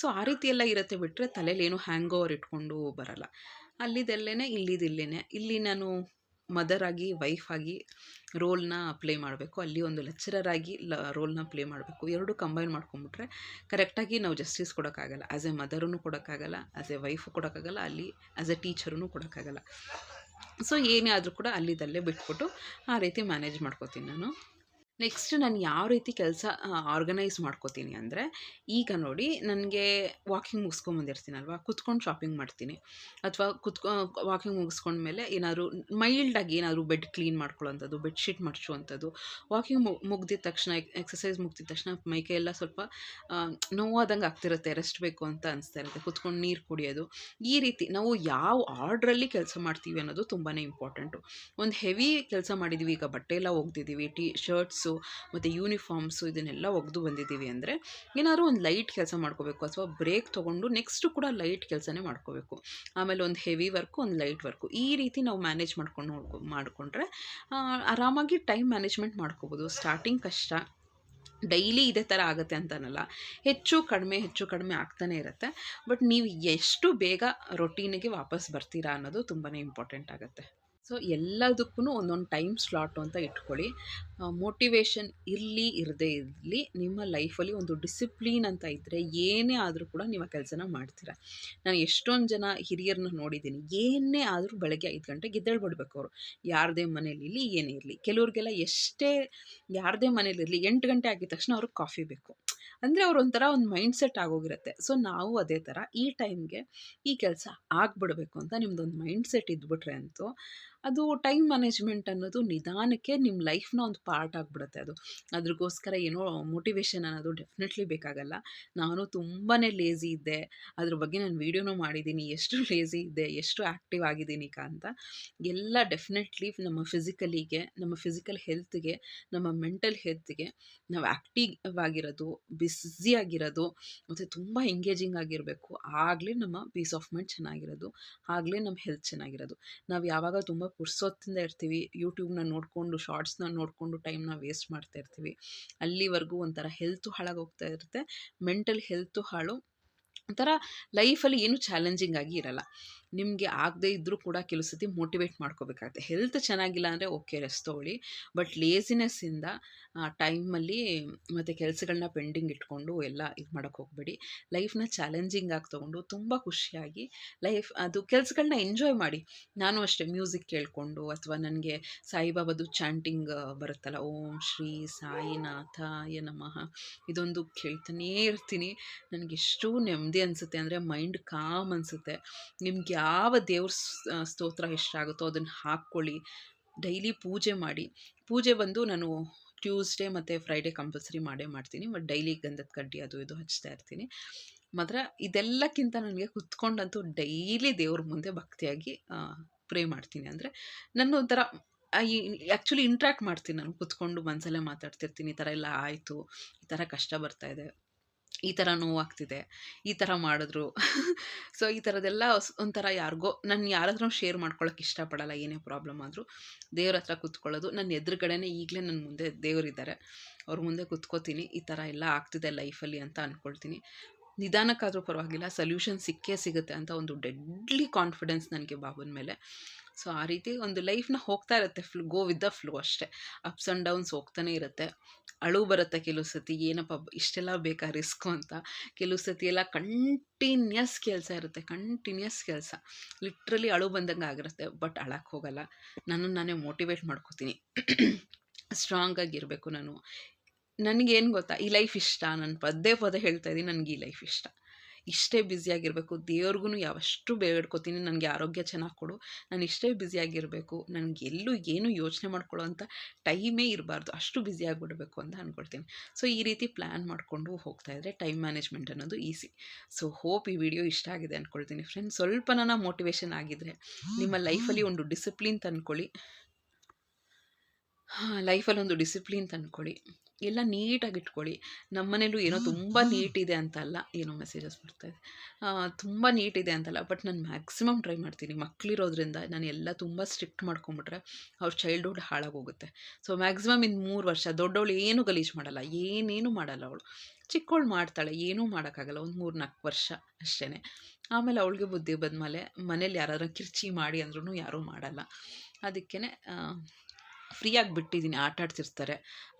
Speaker 1: ಸೊ ಆ ರೀತಿ ಎಲ್ಲ ಇರುತ್ತೆ ಬಿಟ್ಟರೆ ತಲೆಯಲ್ಲಿ ಏನು ಹ್ಯಾಂಗ್ ಓವರ್ ಇಟ್ಕೊಂಡು ಬರಲ್ಲ. ಅಲ್ಲಿದ್ದಲ್ಲೇ ಇಲ್ಲಿದಿಲ್ಲೇ ಇಲ್ಲಿ ನಾನು ಮದರ್ ಆಗಿ ವೈಫ್ ಆಗಿ ರೋಲ್ನ ಪ್ಲೇ ಮಾಡಬೇಕು. ಅಲ್ಲಿ ಒಂದು ಲೆಕ್ಚರರ್ ಆಗಿ ಲ ರೋಲ್ನ ಪ್ಲೇ ಮಾಡಬೇಕು. ಎರಡು ಕಂಬೈನ್ ಮಾಡ್ಕೊಂಬಿಟ್ರೆ ಕರೆಕ್ಟಾಗಿ ನಾವು ಜಸ್ಟಿಸ್ ಕೊಡೋಕ್ಕಾಗಲ್ಲ. ಆ್ಯಸ್ ಎ ಮದರೂ ಕೊಡೋಕ್ಕಾಗಲ್ಲ. ಆ್ಯಸ್ ಎ ವೈಫು ಕೊಡೋಕ್ಕಾಗಲ್ಲ. ಅಲ್ಲಿ ಆ್ಯಸ್ ಎ ಟೀಚರೂ ಕೊಡೋಕ್ಕಾಗಲ್ಲ. ಸೊ ಏನೇ ಆದರೂ ಕೂಡ ಅಲ್ಲಿದ್ದಲ್ಲೇ ಬಿಟ್ಬಿಟ್ಟು ಆ ರೀತಿ ಮ್ಯಾನೇಜ್ ಮಾಡ್ಕೋತೀನಿ ನಾನು. ನೆಕ್ಸ್ಟ್ ನಾನು ಯಾವ ರೀತಿ ಕೆಲಸ ಆರ್ಗನೈಸ್ ಮಾಡ್ಕೋತೀನಿ ಅಂದರೆ, ಈಗ ನೋಡಿ ನನಗೆ ವಾಕಿಂಗ್ ಮುಗಿಸ್ಕೊಂಬಂದಿರ್ತೀನಲ್ವ ಕುತ್ಕೊಂಡು ಶಾಪಿಂಗ್ ಮಾಡ್ತೀನಿ. ಅಥವಾ ಕುತ್ಕೊ ವಾಕಿಂಗ್ ಮುಗಿಸ್ಕೊಂಡ್ಮೇಲೆ ಏನಾದರೂ ಮೈಲ್ಡಾಗಿ ಏನಾದರೂ ಬೆಡ್ ಕ್ಲೀನ್ ಮಾಡ್ಕೊಳ್ಳೋಂಥದ್ದು ಬೆಡ್ಶೀಟ್ ಮಡ್ಚುವಂಥದ್ದು ವಾಕಿಂಗ್ ಮುಗ್ದಿದ ತಕ್ಷಣ ಎಕ್ಸಸೈಸ್ ಮುಗ್ದಿದ ತಕ್ಷಣ ಮೈಕೈಯೆಲ್ಲ ಸ್ವಲ್ಪ ನೋವಾದಂಗೆ ಆಗ್ತಿರುತ್ತೆ ರೆಸ್ಟ್ ಬೇಕು ಅಂತ ಅನಿಸ್ತಾ ಇರುತ್ತೆ, ಕುತ್ಕೊಂಡು ನೀರು ಕುಡಿಯೋದು. ಈ ರೀತಿ ನಾವು ಯಾವ ಆರ್ಡ್ರಲ್ಲಿ ಕೆಲಸ ಮಾಡ್ತೀವಿ ಅನ್ನೋದು ತುಂಬಾ ಇಂಪಾರ್ಟೆಂಟು ಒಂದು ಹೆವಿ ಕೆಲಸ ಮಾಡಿದ್ದೀವಿ ಈಗ ಬಟ್ಟೆ ಎಲ್ಲ ಒಗ್ದಿದ್ದೀವಿ ಟಿ ಶರ್ಟ್ಸು ಮತ್ತು ಯೂನಿಫಾರ್ಮ್ಸು ಇದನ್ನೆಲ್ಲ ಒಗೆದು ಬಂದಿದ್ದೀವಿ ಅಂದರೆ ಏನಾದರೂ ಒಂದು ಲೈಟ್ ಕೆಲಸ ಮಾಡ್ಕೋಬೇಕು ಅಥವಾ ಬ್ರೇಕ್ ತೊಗೊಂಡು ನೆಕ್ಸ್ಟು ಕೂಡ ಲೈಟ್ ಕೆಲಸನೇ ಮಾಡ್ಕೋಬೇಕು. ಆಮೇಲೆ ಒಂದು ಹೆವಿ ವರ್ಕು, ಒಂದು ಲೈಟ್ ವರ್ಕು. ಈ ರೀತಿ ನಾವು ಮ್ಯಾನೇಜ್ ಮಾಡ್ಕೊಂಡು ನೋಡ್ಕೊ, ಮಾಡಿಕೊಂಡ್ರೆ ಆರಾಮಾಗಿ ಟೈಮ್ ಮ್ಯಾನೇಜ್ಮೆಂಟ್ ಮಾಡ್ಕೋಬೋದು. ಸ್ಟಾರ್ಟಿಂಗ್ ಕಷ್ಟ. ಡೈಲಿ ಇದೇ ಥರ ಆಗುತ್ತೆ ಅಂತನಲ್ಲ. ಹೆಚ್ಚು ಕಡಿಮೆ ಹೆಚ್ಚು ಕಡಿಮೆ ಆಗ್ತಾನೆ ಇರುತ್ತೆ. ಬಟ್ ನೀವು ಎಷ್ಟು ಬೇಗ ರೊಟೀನಿಗೆ ವಾಪಸ್ ಬರ್ತೀರಾ ಅನ್ನೋದು ತುಂಬಾ ಇಂಪಾರ್ಟೆಂಟ್ ಆಗುತ್ತೆ. ಸೊ ಎಲ್ಲದಕ್ಕೂ ಒಂದೊಂದು ಟೈಮ್ ಸ್ಲಾಟು ಅಂತ ಇಟ್ಕೊಳ್ಳಿ. ಮೋಟಿವೇಶನ್ ಇರಲಿ ಇರದೇ ಇರಲಿ ನಿಮ್ಮ ಲೈಫಲ್ಲಿ ಒಂದು ಡಿಸಿಪ್ಲೀನ್ ಅಂತ ಇದ್ದರೆ ಏನೇ ಆದರೂ ಕೂಡ ನೀವು ಆ ಕೆಲಸನ ಮಾಡ್ತೀರ. ನಾನು ಎಷ್ಟೊಂದು ಜನ ಹಿರಿಯರನ್ನ ನೋಡಿದ್ದೀನಿ ಏನೇ ಆದರೂ ಬೆಳಗ್ಗೆ ಐದು ಗಂಟೆಗೆ ಎದ್ದೇಳ್ಬಿಡ್ಬೇಕು ಅವರು ಯಾರದೇ ಮನೇಲಿರಲಿ ಏನೇ ಇರಲಿ. ಕೆಲವ್ರಿಗೆಲ್ಲ ಎಷ್ಟೇ ಯಾರದೇ ಮನೇಲಿರಲಿ ಎಂಟು ಗಂಟೆ ಆಗಿದ ತಕ್ಷಣ ಅವ್ರಿಗೆ ಕಾಫಿ ಬೇಕು. ಅಂದರೆ ಅವ್ರು ಒಂಥರ ಒಂದು ಮೈಂಡ್ ಸೆಟ್ ಆಗೋಗಿರುತ್ತೆ. ಸೊ ನಾವು ಅದೇ ಥರ ಈ ಟೈಮ್ಗೆ ಈ ಕೆಲಸ ಆಗಿಬಿಡಬೇಕು ಅಂತ ನಿಮ್ಮದೊಂದು ಮೈಂಡ್ ಸೆಟ್ ಇದ್ಬಿಟ್ರೆ ಅಂತೂ ಅದು ಟೈಮ್ ಮ್ಯಾನೇಜ್ಮೆಂಟ್ ಅನ್ನೋದು ನಿಧಾನಕ್ಕೆ ನಿಮ್ಮ ಲೈಫ್ನ ಒಂದು ಪಾರ್ಟ್ ಆಗಿಬಿಡುತ್ತೆ ಅದು. ಅದ್ರಗೋಸ್ಕರ ಏನೋ ಮೋಟಿವೇಶನ್ ಅನ್ನೋದು ಡೆಫಿನೆಟ್ಲಿ ಬೇಕಾಗಲ್ಲ. ನಾನು ತುಂಬಾ ಲೇಝಿ ಇದ್ದೆ. ಅದ್ರ ಬಗ್ಗೆ ನಾನು ವೀಡಿಯೋನೂ ಮಾಡಿದ್ದೀನಿ. ಎಷ್ಟು ಲೇಝಿ ಇದ್ದೆ, ಎಷ್ಟು ಆ್ಯಕ್ಟಿವ್ ಆಗಿದ್ದೀನಿ ಅಂತ. ಎಲ್ಲ ಡೆಫಿನೆಟ್ಲಿ ನಮ್ಮ ಫಿಸಿಕಲಿಗೆ ನಮ್ಮ ಫಿಸಿಕಲ್ ಹೆಲ್ತ್ಗೆ ನಮ್ಮ ಮೆಂಟಲ್ ಹೆಲ್ತ್ಗೆ ನಾವು ಆ್ಯಕ್ಟಿವ್ ಆಗಿರೋದು ಆಗಿರೋದು, ಮತ್ತು ತುಂಬ ಎಂಗೇಜಿಂಗ್ ಆಗಿರಬೇಕು. ಆಗಲೇ ನಮ್ಮ ಪೀಸ್ ಆಫ್ ಮೈಂಡ್ ಚೆನ್ನಾಗಿರೋದು. ಆಗಲೇ ನಮ್ಮ ಹೆಲ್ತ್ ಚೆನ್ನಾಗಿರೋದು. ನಾವು ಯಾವಾಗ ತುಂಬ ಪುರ್ಸೊತ್ತಿಂದ ಇರ್ತೀವಿ. ಯೂಟ್ಯೂಬ್ನ ನೋಡಿಕೊಂಡು ಶಾರ್ಟ್ಸ್ನ ನೋಡಿಕೊಂಡು ಟೈಮ್ನ ವೇಸ್ಟ್ ಮಾಡ್ತಾ ಇರ್ತೀವಿ. ಅಲ್ಲಿವರೆಗೂ ಒಂಥರ ಹೆಲ್ತು ಹಾಳಾಗೋಗ್ತಾ ಇರುತ್ತೆ. ಮೆಂಟಲ್ ಹೆಲ್ತು ಹಾಳು. ಒಂಥರ ಲೈಫಲ್ಲಿ ಏನು ಚಾಲೆಂಜಿಂಗ್ ಆಗಿ ಇರಲ್ಲ. ನಿಮಗೆ ಆಗದೇ ಇದ್ದರೂ ಕೂಡ ಕೆಲವು ಸತಿ ಮೋಟಿವೇಟ್ ಮಾಡ್ಕೋಬೇಕಾಗುತ್ತೆ. ಹೆಲ್ತ್ ಚೆನ್ನಾಗಿಲ್ಲ ಅಂದರೆ ಓಕೆ, ರೆಸ್ಟ್ ತೊಗೊಳ್ಳಿ. ಬಟ್ ಲೇಸಿನೆಸ್ಸಿಂದ ಟೈಮಲ್ಲಿ ಮತ್ತು ಕೆಲಸಗಳನ್ನ ಪೆಂಡಿಂಗ್ ಇಟ್ಕೊಂಡು ಎಲ್ಲ ಇದು ಮಾಡೋಕ್ಕೆ ಹೋಗಬೇಡಿ. ಲೈಫ್ನ ಚಾಲೆಂಜಿಂಗ್ ಆಗಿ ತೊಗೊಂಡು ತುಂಬ ಖುಷಿಯಾಗಿ ಲೈಫ್, ಅದು ಕೆಲಸಗಳನ್ನ ಎಂಜಾಯ್ ಮಾಡಿ. ನಾನು ಅಷ್ಟೇ ಮ್ಯೂಸಿಕ್ ಕೇಳಿಕೊಂಡು ಅಥವಾ ನನಗೆ ಸಾಯಿಬಾಬಾದು ಚಾಂಟಿಂಗ್ ಬರುತ್ತಲ್ಲ, ಓಂ ಶ್ರೀ ಸಾಯಿನಾಥಾಯ ನಮಃ. ಇದೊಂದು ಕೇಳ್ತಾನೇ ಇರ್ತೀನಿ. ನನಗೆ ಎಷ್ಟು ನೆಮ್ಮದಿ ಅನಿಸುತ್ತೆ ಅಂದರೆ ಮೈಂಡ್ ಕಾಮ್ ಅನಿಸುತ್ತೆ. ನಿಮ್ಗೆ ಯಾವ ದೇವ್ರ ಸ್ತೋತ್ರ ಇಷ್ಟ ಆಗುತ್ತೋ ಅದನ್ನು ಹಾಕ್ಕೊಳ್ಳಿ. ಡೈಲಿ ಪೂಜೆ ಮಾಡಿ. ಪೂಜೆ ಬಂದು ನಾನು ಟ್ಯೂಸ್ಡೇ ಮತ್ತು ಫ್ರೈಡೇ ಕಂಪಲ್ಸರಿ ಮಾಡೇ ಮಾಡ್ತೀನಿ. ಬಟ್ ಡೈಲಿ ಗಂಧದ ಕಡ್ಡಿ ಅದು ಇದು ಹಚ್ತಾ ಇರ್ತೀನಿ. ಮಾತ್ರ ಇದೆಲ್ಲಕ್ಕಿಂತ ನನಗೆ ಕುತ್ಕೊಂಡಂತೂ ಡೈಲಿ ದೇವ್ರ ಮುಂದೆ ಭಕ್ತಿಯಾಗಿ ಪ್ರೇ ಮಾಡ್ತೀನಿ ಅಂದರೆ ನನ್ನ ಒಂಥರ ಆ್ಯಕ್ಚುಲಿ ಇಂಟ್ರ್ಯಾಕ್ಟ್ ಮಾಡ್ತೀನಿ ನಾನು. ಕುತ್ಕೊಂಡು ಮನಸಲ್ಲೇ ಮಾತಾಡ್ತಿರ್ತೀನಿ, ಈ ಥರ ಎಲ್ಲ ಆಯಿತು, ಈ ಥರ ಕಷ್ಟ ಬರ್ತಾ ಇದೆ. ಈ ಥರ ನೋವಾಗ್ತಿದೆ, ಈ ಥರ ಮಾಡಿದ್ರು. ಸೊ ಈ ಥರದ್ದೆಲ್ಲ ಒಂಥರ ಯಾರಿಗೋ, ನಾನು ಯಾರ ಶೇರ್ ಮಾಡ್ಕೊಳಕ್ಕೆ ಇಷ್ಟಪಡಲ್ಲ, ಏನೇ ಪ್ರಾಬ್ಲಮ್ ಆದರೂ. ದೇವ್ರ ಹತ್ರ ಕೂತ್ಕೊಳ್ಳೋದು. ನನ್ನ ಎದುರುಗಡೆನೇ ಈಗಲೇ ನನ್ನ ಮುಂದೆ ದೇವರಿದ್ದಾರೆ ಅವ್ರ ಮುಂದೆ ಕುತ್ಕೋತೀನಿ. ಈ ಥರ ಎಲ್ಲ ಆಗ್ತಿದೆ ಲೈಫಲ್ಲಿ ಅಂತ ಅಂದ್ಕೊಳ್ತೀನಿ ನಿಧಾನಕ್ಕಾದರೂ ಪರವಾಗಿಲ್ಲ, ಸೊಲ್ಯೂಷನ್ ಸಿಕ್ಕೇ ಸಿಗುತ್ತೆ ಅಂತ ಒಂದು ಡೆಡ್ಲಿ ಕಾನ್ಫಿಡೆನ್ಸ್ ನನಗೆ ಬಾಬನ ಮೇಲೆ. ಸೊ ಆ ರೀತಿ ಒಂದು ಲೈಫ್ನ ಹೋಗ್ತಾ ಇರುತ್ತೆ, flow, go with the flow ಅಷ್ಟೇ. ಅಪ್ಸ್ ಆ್ಯಂಡ್ ಡೌನ್ಸ್ ಹೋಗ್ತಾನೆ ಇರುತ್ತೆ. ಅಳು ಬರುತ್ತೆ ಕೆಲವು ಸತಿ, ಏನಪ್ಪ ಇಷ್ಟೆಲ್ಲ ಬೇಕಾ ರಿಸ್ಕು ಅಂತ. ಕೆಲವು ಸತಿ ಎಲ್ಲ ಕಂಟಿನ್ಯೂಸ್ ಕೆಲಸ ಇರುತ್ತೆ ಕಂಟಿನ್ಯೂಸ್ ಕೆಲಸ. ಲಿಟ್ರಲಿ ಅಳು ಬಂದಂಗೆ ಆಗಿರುತ್ತೆ ಬಟ್ ಅಳಕ್ಕೆ ಹೋಗಲ್ಲ. ನನ್ನನ್ನು ನಾನೇ ಮೋಟಿವೇಟ್ ಮಾಡ್ಕೋತೀನಿ. ಸ್ಟ್ರಾಂಗ್ ಆಗಿರಬೇಕು ನಾನು. ನನಗೇನು ಗೊತ್ತಾ, ಈ ಲೈಫ್ ಇಷ್ಟ. ನಾನು ಪದೇ ಪದೇ ಹೇಳ್ತಾ ಇದ್ದೀನಿ, ನನಗೆ ಈ ಲೈಫ್ ಇಷ್ಟ. ಇಷ್ಟೇ ಬ್ಯುಸಿಯಾಗಿರಬೇಕು ದೇವ್ರಿಗೂ ಯಾವಷ್ಟು ಬೇಡ್ಕೋತೀನಿ, ನನಗೆ ಆರೋಗ್ಯ ಚೆನ್ನಾಗಿ ಕೊಡು. ನಾನು ಇಷ್ಟೇ ಬ್ಯುಸಿಯಾಗಿರಬೇಕು ನನಗೆ ಎಲ್ಲೂ ಏನು ಯೋಚನೆ ಮಾಡ್ಕೊಳ್ಳೋ ಅಂತ ಟೈಮೇ ಇರಬಾರ್ದು. ಅಷ್ಟು ಬ್ಯುಸಿಯಾಗಿಬಿಡಬೇಕು ಅಂತ ಅಂದ್ಕೊಳ್ತೀನಿ ಸೊ ಈ ರೀತಿ ಪ್ಲ್ಯಾನ್ ಮಾಡಿಕೊಂಡು ಹೋಗ್ತಾ ಇದ್ದರೆ ಟೈಮ್ ಮ್ಯಾನೇಜ್ಮೆಂಟ್ ಅನ್ನೋದು ಈಸಿ ಸೊ ಹೋಪ್ ಈ ವಿಡಿಯೋ ಇಷ್ಟ ಆಗಿದೆ ಅಂದ್ಕೊಳ್ತೀನಿ ಫ್ರೆಂಡ್ಸ್ ಸ್ವಲ್ಪ ನನ್ನ ಮೋಟಿವೇಶನ್ ಆಗಿದ್ರೆ ನಿಮ್ಮ ಲೈಫಲ್ಲಿ ಒಂದು ಡಿಸಿಪ್ಲಿನ್ ತಂದ್ಕೊಳ್ಳಿ. ಲೈಫಲ್ಲಿ ಒಂದು ಡಿಸಿಪ್ಲಿನ್ ತಂದ್ಕೊಳ್ಳಿ. ಎಲ್ಲ ನೀಟಾಗಿ ಇಟ್ಕೊಳ್ಳಿ ನಮ್ಮ ಮನೇಲೂ ಏನೋ ತುಂಬ ನೀಟ್ ಇದೆ ಅಂತಲ್ಲ ಏನೋ ಮೆಸೇಜಸ್ ಬರ್ತಾಯಿದೆ ತುಂಬ ನೀಟ್ ಇದೆ ಅಂತಲ್ಲ ಬಟ್ ನಾನು ಮ್ಯಾಕ್ಸಿಮಮ್ ಟ್ರೈ ಮಾಡ್ತೀನಿ. ಮಕ್ಕಳಿರೋದ್ರಿಂದ ನಾನು ಎಲ್ಲ ತುಂಬ ಸ್ಟ್ರಿಕ್ಟ್ ಮಾಡ್ಕೊಂಬಿಟ್ರೆ ಅವ್ರ ಚೈಲ್ಡ್ಹುಡ್ ಹಾಳಾಗೋಗುತ್ತೆ. ಸೊ ಮ್ಯಾಕ್ಸಿಮಮ್ ಇನ್ನು ಮೂರು ವರ್ಷ ದೊಡ್ಡವಳು ಏನು ಗಲೀಜು ಮಾಡಲ್ಲ ಏನೇನು ಮಾಡಲ್ಲ ಅವಳು. ಚಿಕ್ಕವಳು ಮಾಡ್ತಾಳೆ ಏನೂ ಮಾಡೋಕ್ಕಾಗಲ್ಲ ಒಂದು ಮೂರು ನಾಲ್ಕು ವರ್ಷ ಅಷ್ಟೇ ಆಮೇಲೆ ಅವಳಿಗೆ ಬುದ್ಧಿ ಬಂದಮೇಲೆ ಮನೇಲಿ ಯಾರಾದ್ರೂ ಕಿರ್ಚಿ ಮಾಡಿ ಅಂದ್ರೂ ಯಾರೂ ಮಾಡಲ್ಲ. ಅದಕ್ಕೇ ಫ್ರೀಯಾಗಿ ಬಿಟ್ಟಿದ್ದೀನಿ ಆಟ ಆಡ್ತಿರ್ತಾರೆ.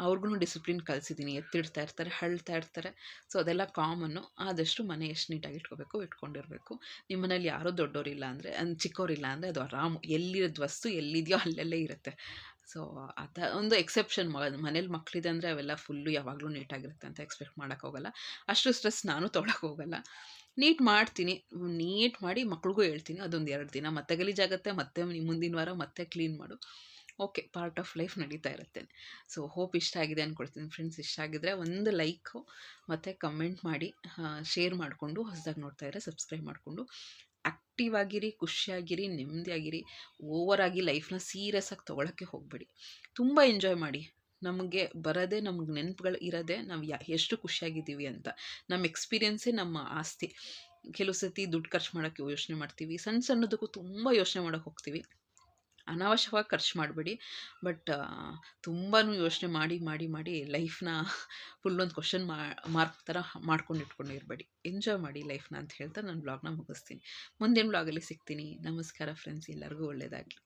Speaker 1: ಅವ್ರಿಗೂ ಡಿಸಿಪ್ಲಿನ್ ಕಲಿಸಿದ್ದೀನಿ ಎತ್ತಿಡ್ತಾ ಇರ್ತಾರೆ ಹಳ್ತಾ ಇರ್ತಾರೆ. ಸೊ, ಅದೆಲ್ಲ ಕಾಮನ್ನು ಆದಷ್ಟು ಮನೆ ಎಷ್ಟು ನೀಟಾಗಿ ಇಟ್ಕೋಬೇಕು, ಇಟ್ಕೊಂಡಿರಬೇಕು. ನಿಮ್ಮ ಮನೇಲಿ ಯಾರೂ ದೊಡ್ಡವರಿಲ್ಲ ಅಂದರೆ ಚಿಕ್ಕವರಿಲ್ಲ ಅಂದರೆ ಅದು ಆರಾಮು, ಎಲ್ಲಿರೋದು ವಸ್ತು ಎಲ್ಲಿದೆಯೋ ಅಲ್ಲೆಲ್ಲೇ ಇರುತ್ತೆ. ಸೊ, ಅದ ಒಂದು ಎಕ್ಸೆಪ್ಷನ್ ಮನೇಲಿ ಮಕ್ಕಳಿದೆ ಅಂದರೆ ಅವೆಲ್ಲ ಫುಲ್ಲು ಯಾವಾಗಲೂ ನೀಟಾಗಿರುತ್ತೆ ಅಂತ ಎಕ್ಸ್ಪೆಕ್ಟ್ ಮಾಡೋಕ್ಕೋಗಲ್ಲ ಅಷ್ಟು ಸ್ಟ್ರೆಸ್ ನಾನು ತೊಗೊಳಕ್ಕೆ ಹೋಗಲ್ಲ. ನೀಟ್ ಮಾಡ್ತೀನಿ, ನೀಟ್ ಮಾಡಿ ಮಕ್ಳಿಗೂ ಹೇಳ್ತೀನಿ, ಅದೊಂದು ಎರಡು ದಿನ. ಮತ್ತೆ ಗಲೀಜಾಗುತ್ತೆ, ಮತ್ತೆ ಮುಂದಿನ ವಾರ ಮತ್ತೆ ಕ್ಲೀನ್ ಮಾಡು. ಓಕೆ, ಪಾರ್ಟ್ ಆಫ್ ಲೈಫ್ ನಡೀತಾ ಇರುತ್ತೆ. ಸೊ, ಹೋಪ್ ಇಷ್ಟ ಆಗಿದೆ ಅಂದ್ಕೊಳ್ತೀನಿ ಫ್ರೆಂಡ್ಸ್. ಇಷ್ಟ ಆಗಿದ್ರೆ ಒಂದು ಲೈಕು, ಮತ್ತು ಕಮೆಂಟ್ ಮಾಡಿ. ಶೇರ್ ಮಾಡಿಕೊಂಡು, ಹೊಸದಾಗಿ ನೋಡ್ತಾ ಇದ್ರೆ ಸಬ್ಸ್ಕ್ರೈಬ್ ಮಾಡಿಕೊಂಡು. ಆ್ಯಕ್ಟಿವ್ ಆಗಿರಿ ಖುಷಿಯಾಗಿರಿ ನೆಮ್ಮದಿಯಾಗಿರಿ ಓವರಾಗಿ ಲೈಫ್ನ ಸೀರಿಯಸ್ ಆಗಿ ತೊಗೊಳಕ್ಕೆ ಹೋಗಬೇಡಿ. ತುಂಬ ಎಂಜಾಯ್ ಮಾಡಿ. ನಮಗೆ ಬರೋದೇ, ನಮ್ಗೆ ನೆನಪುಗಳು ಇರೋದೇ, ನಾವು ಯಾ, ಎಷ್ಟು ಖುಷಿಯಾಗಿದ್ದೀವಿ ಅಂತ. ನಮ್ಮ ಎಕ್ಸ್ಪೀರಿಯೆನ್ಸೇ ನಮ್ಮ ಆಸ್ತಿ. ಕೆಲವು ಸತಿ ದುಡ್ಡು ಖರ್ಚು ಮಾಡೋಕ್ಕೆ ಯೋಚನೆ ಮಾಡ್ತೀವಿ. ಸಣ್ಣ ಸಣ್ಣದಕ್ಕೂ ತುಂಬ ಯೋಚನೆ ಮಾಡೋಕ್ಕೆ ಹೋಗ್ತೀವಿ. ಅನಾವಶ್ಯಕವಾಗಿ ಖರ್ಚು ಮಾಡಬೇಡಿ. ಬಟ್ ತುಂಬಾ ಯೋಚನೆ ಮಾಡಿ ಮಾಡಿ ಮಾಡಿ ಲೈಫ್ನ ಫುಲ್ ಒಂದು ಕ್ವಶನ್ ಮಾರ್ಕ್ ಥರ ಮಾಡ್ಕೊಂಡು ಇಟ್ಕೊಂಡು ಇರಬೇಡಿ. ಎಂಜಾಯ್ ಮಾಡಿ ಲೈಫ್ನ ಅಂತ ಹೇಳ್ತಾ ನಾನು ಬ್ಲಾಗ್ನ ಮುಗಿಸ್ತೀನಿ. ಮುಂದಿನ ಬ್ಲಾಗಲ್ಲಿ ಸಿಗ್ತೀನಿ. ನಮಸ್ಕಾರ ಫ್ರೆಂಡ್ಸ್ ಎಲ್ಲರಿಗೂ ಒಳ್ಳೆಯದಾಗಲಿ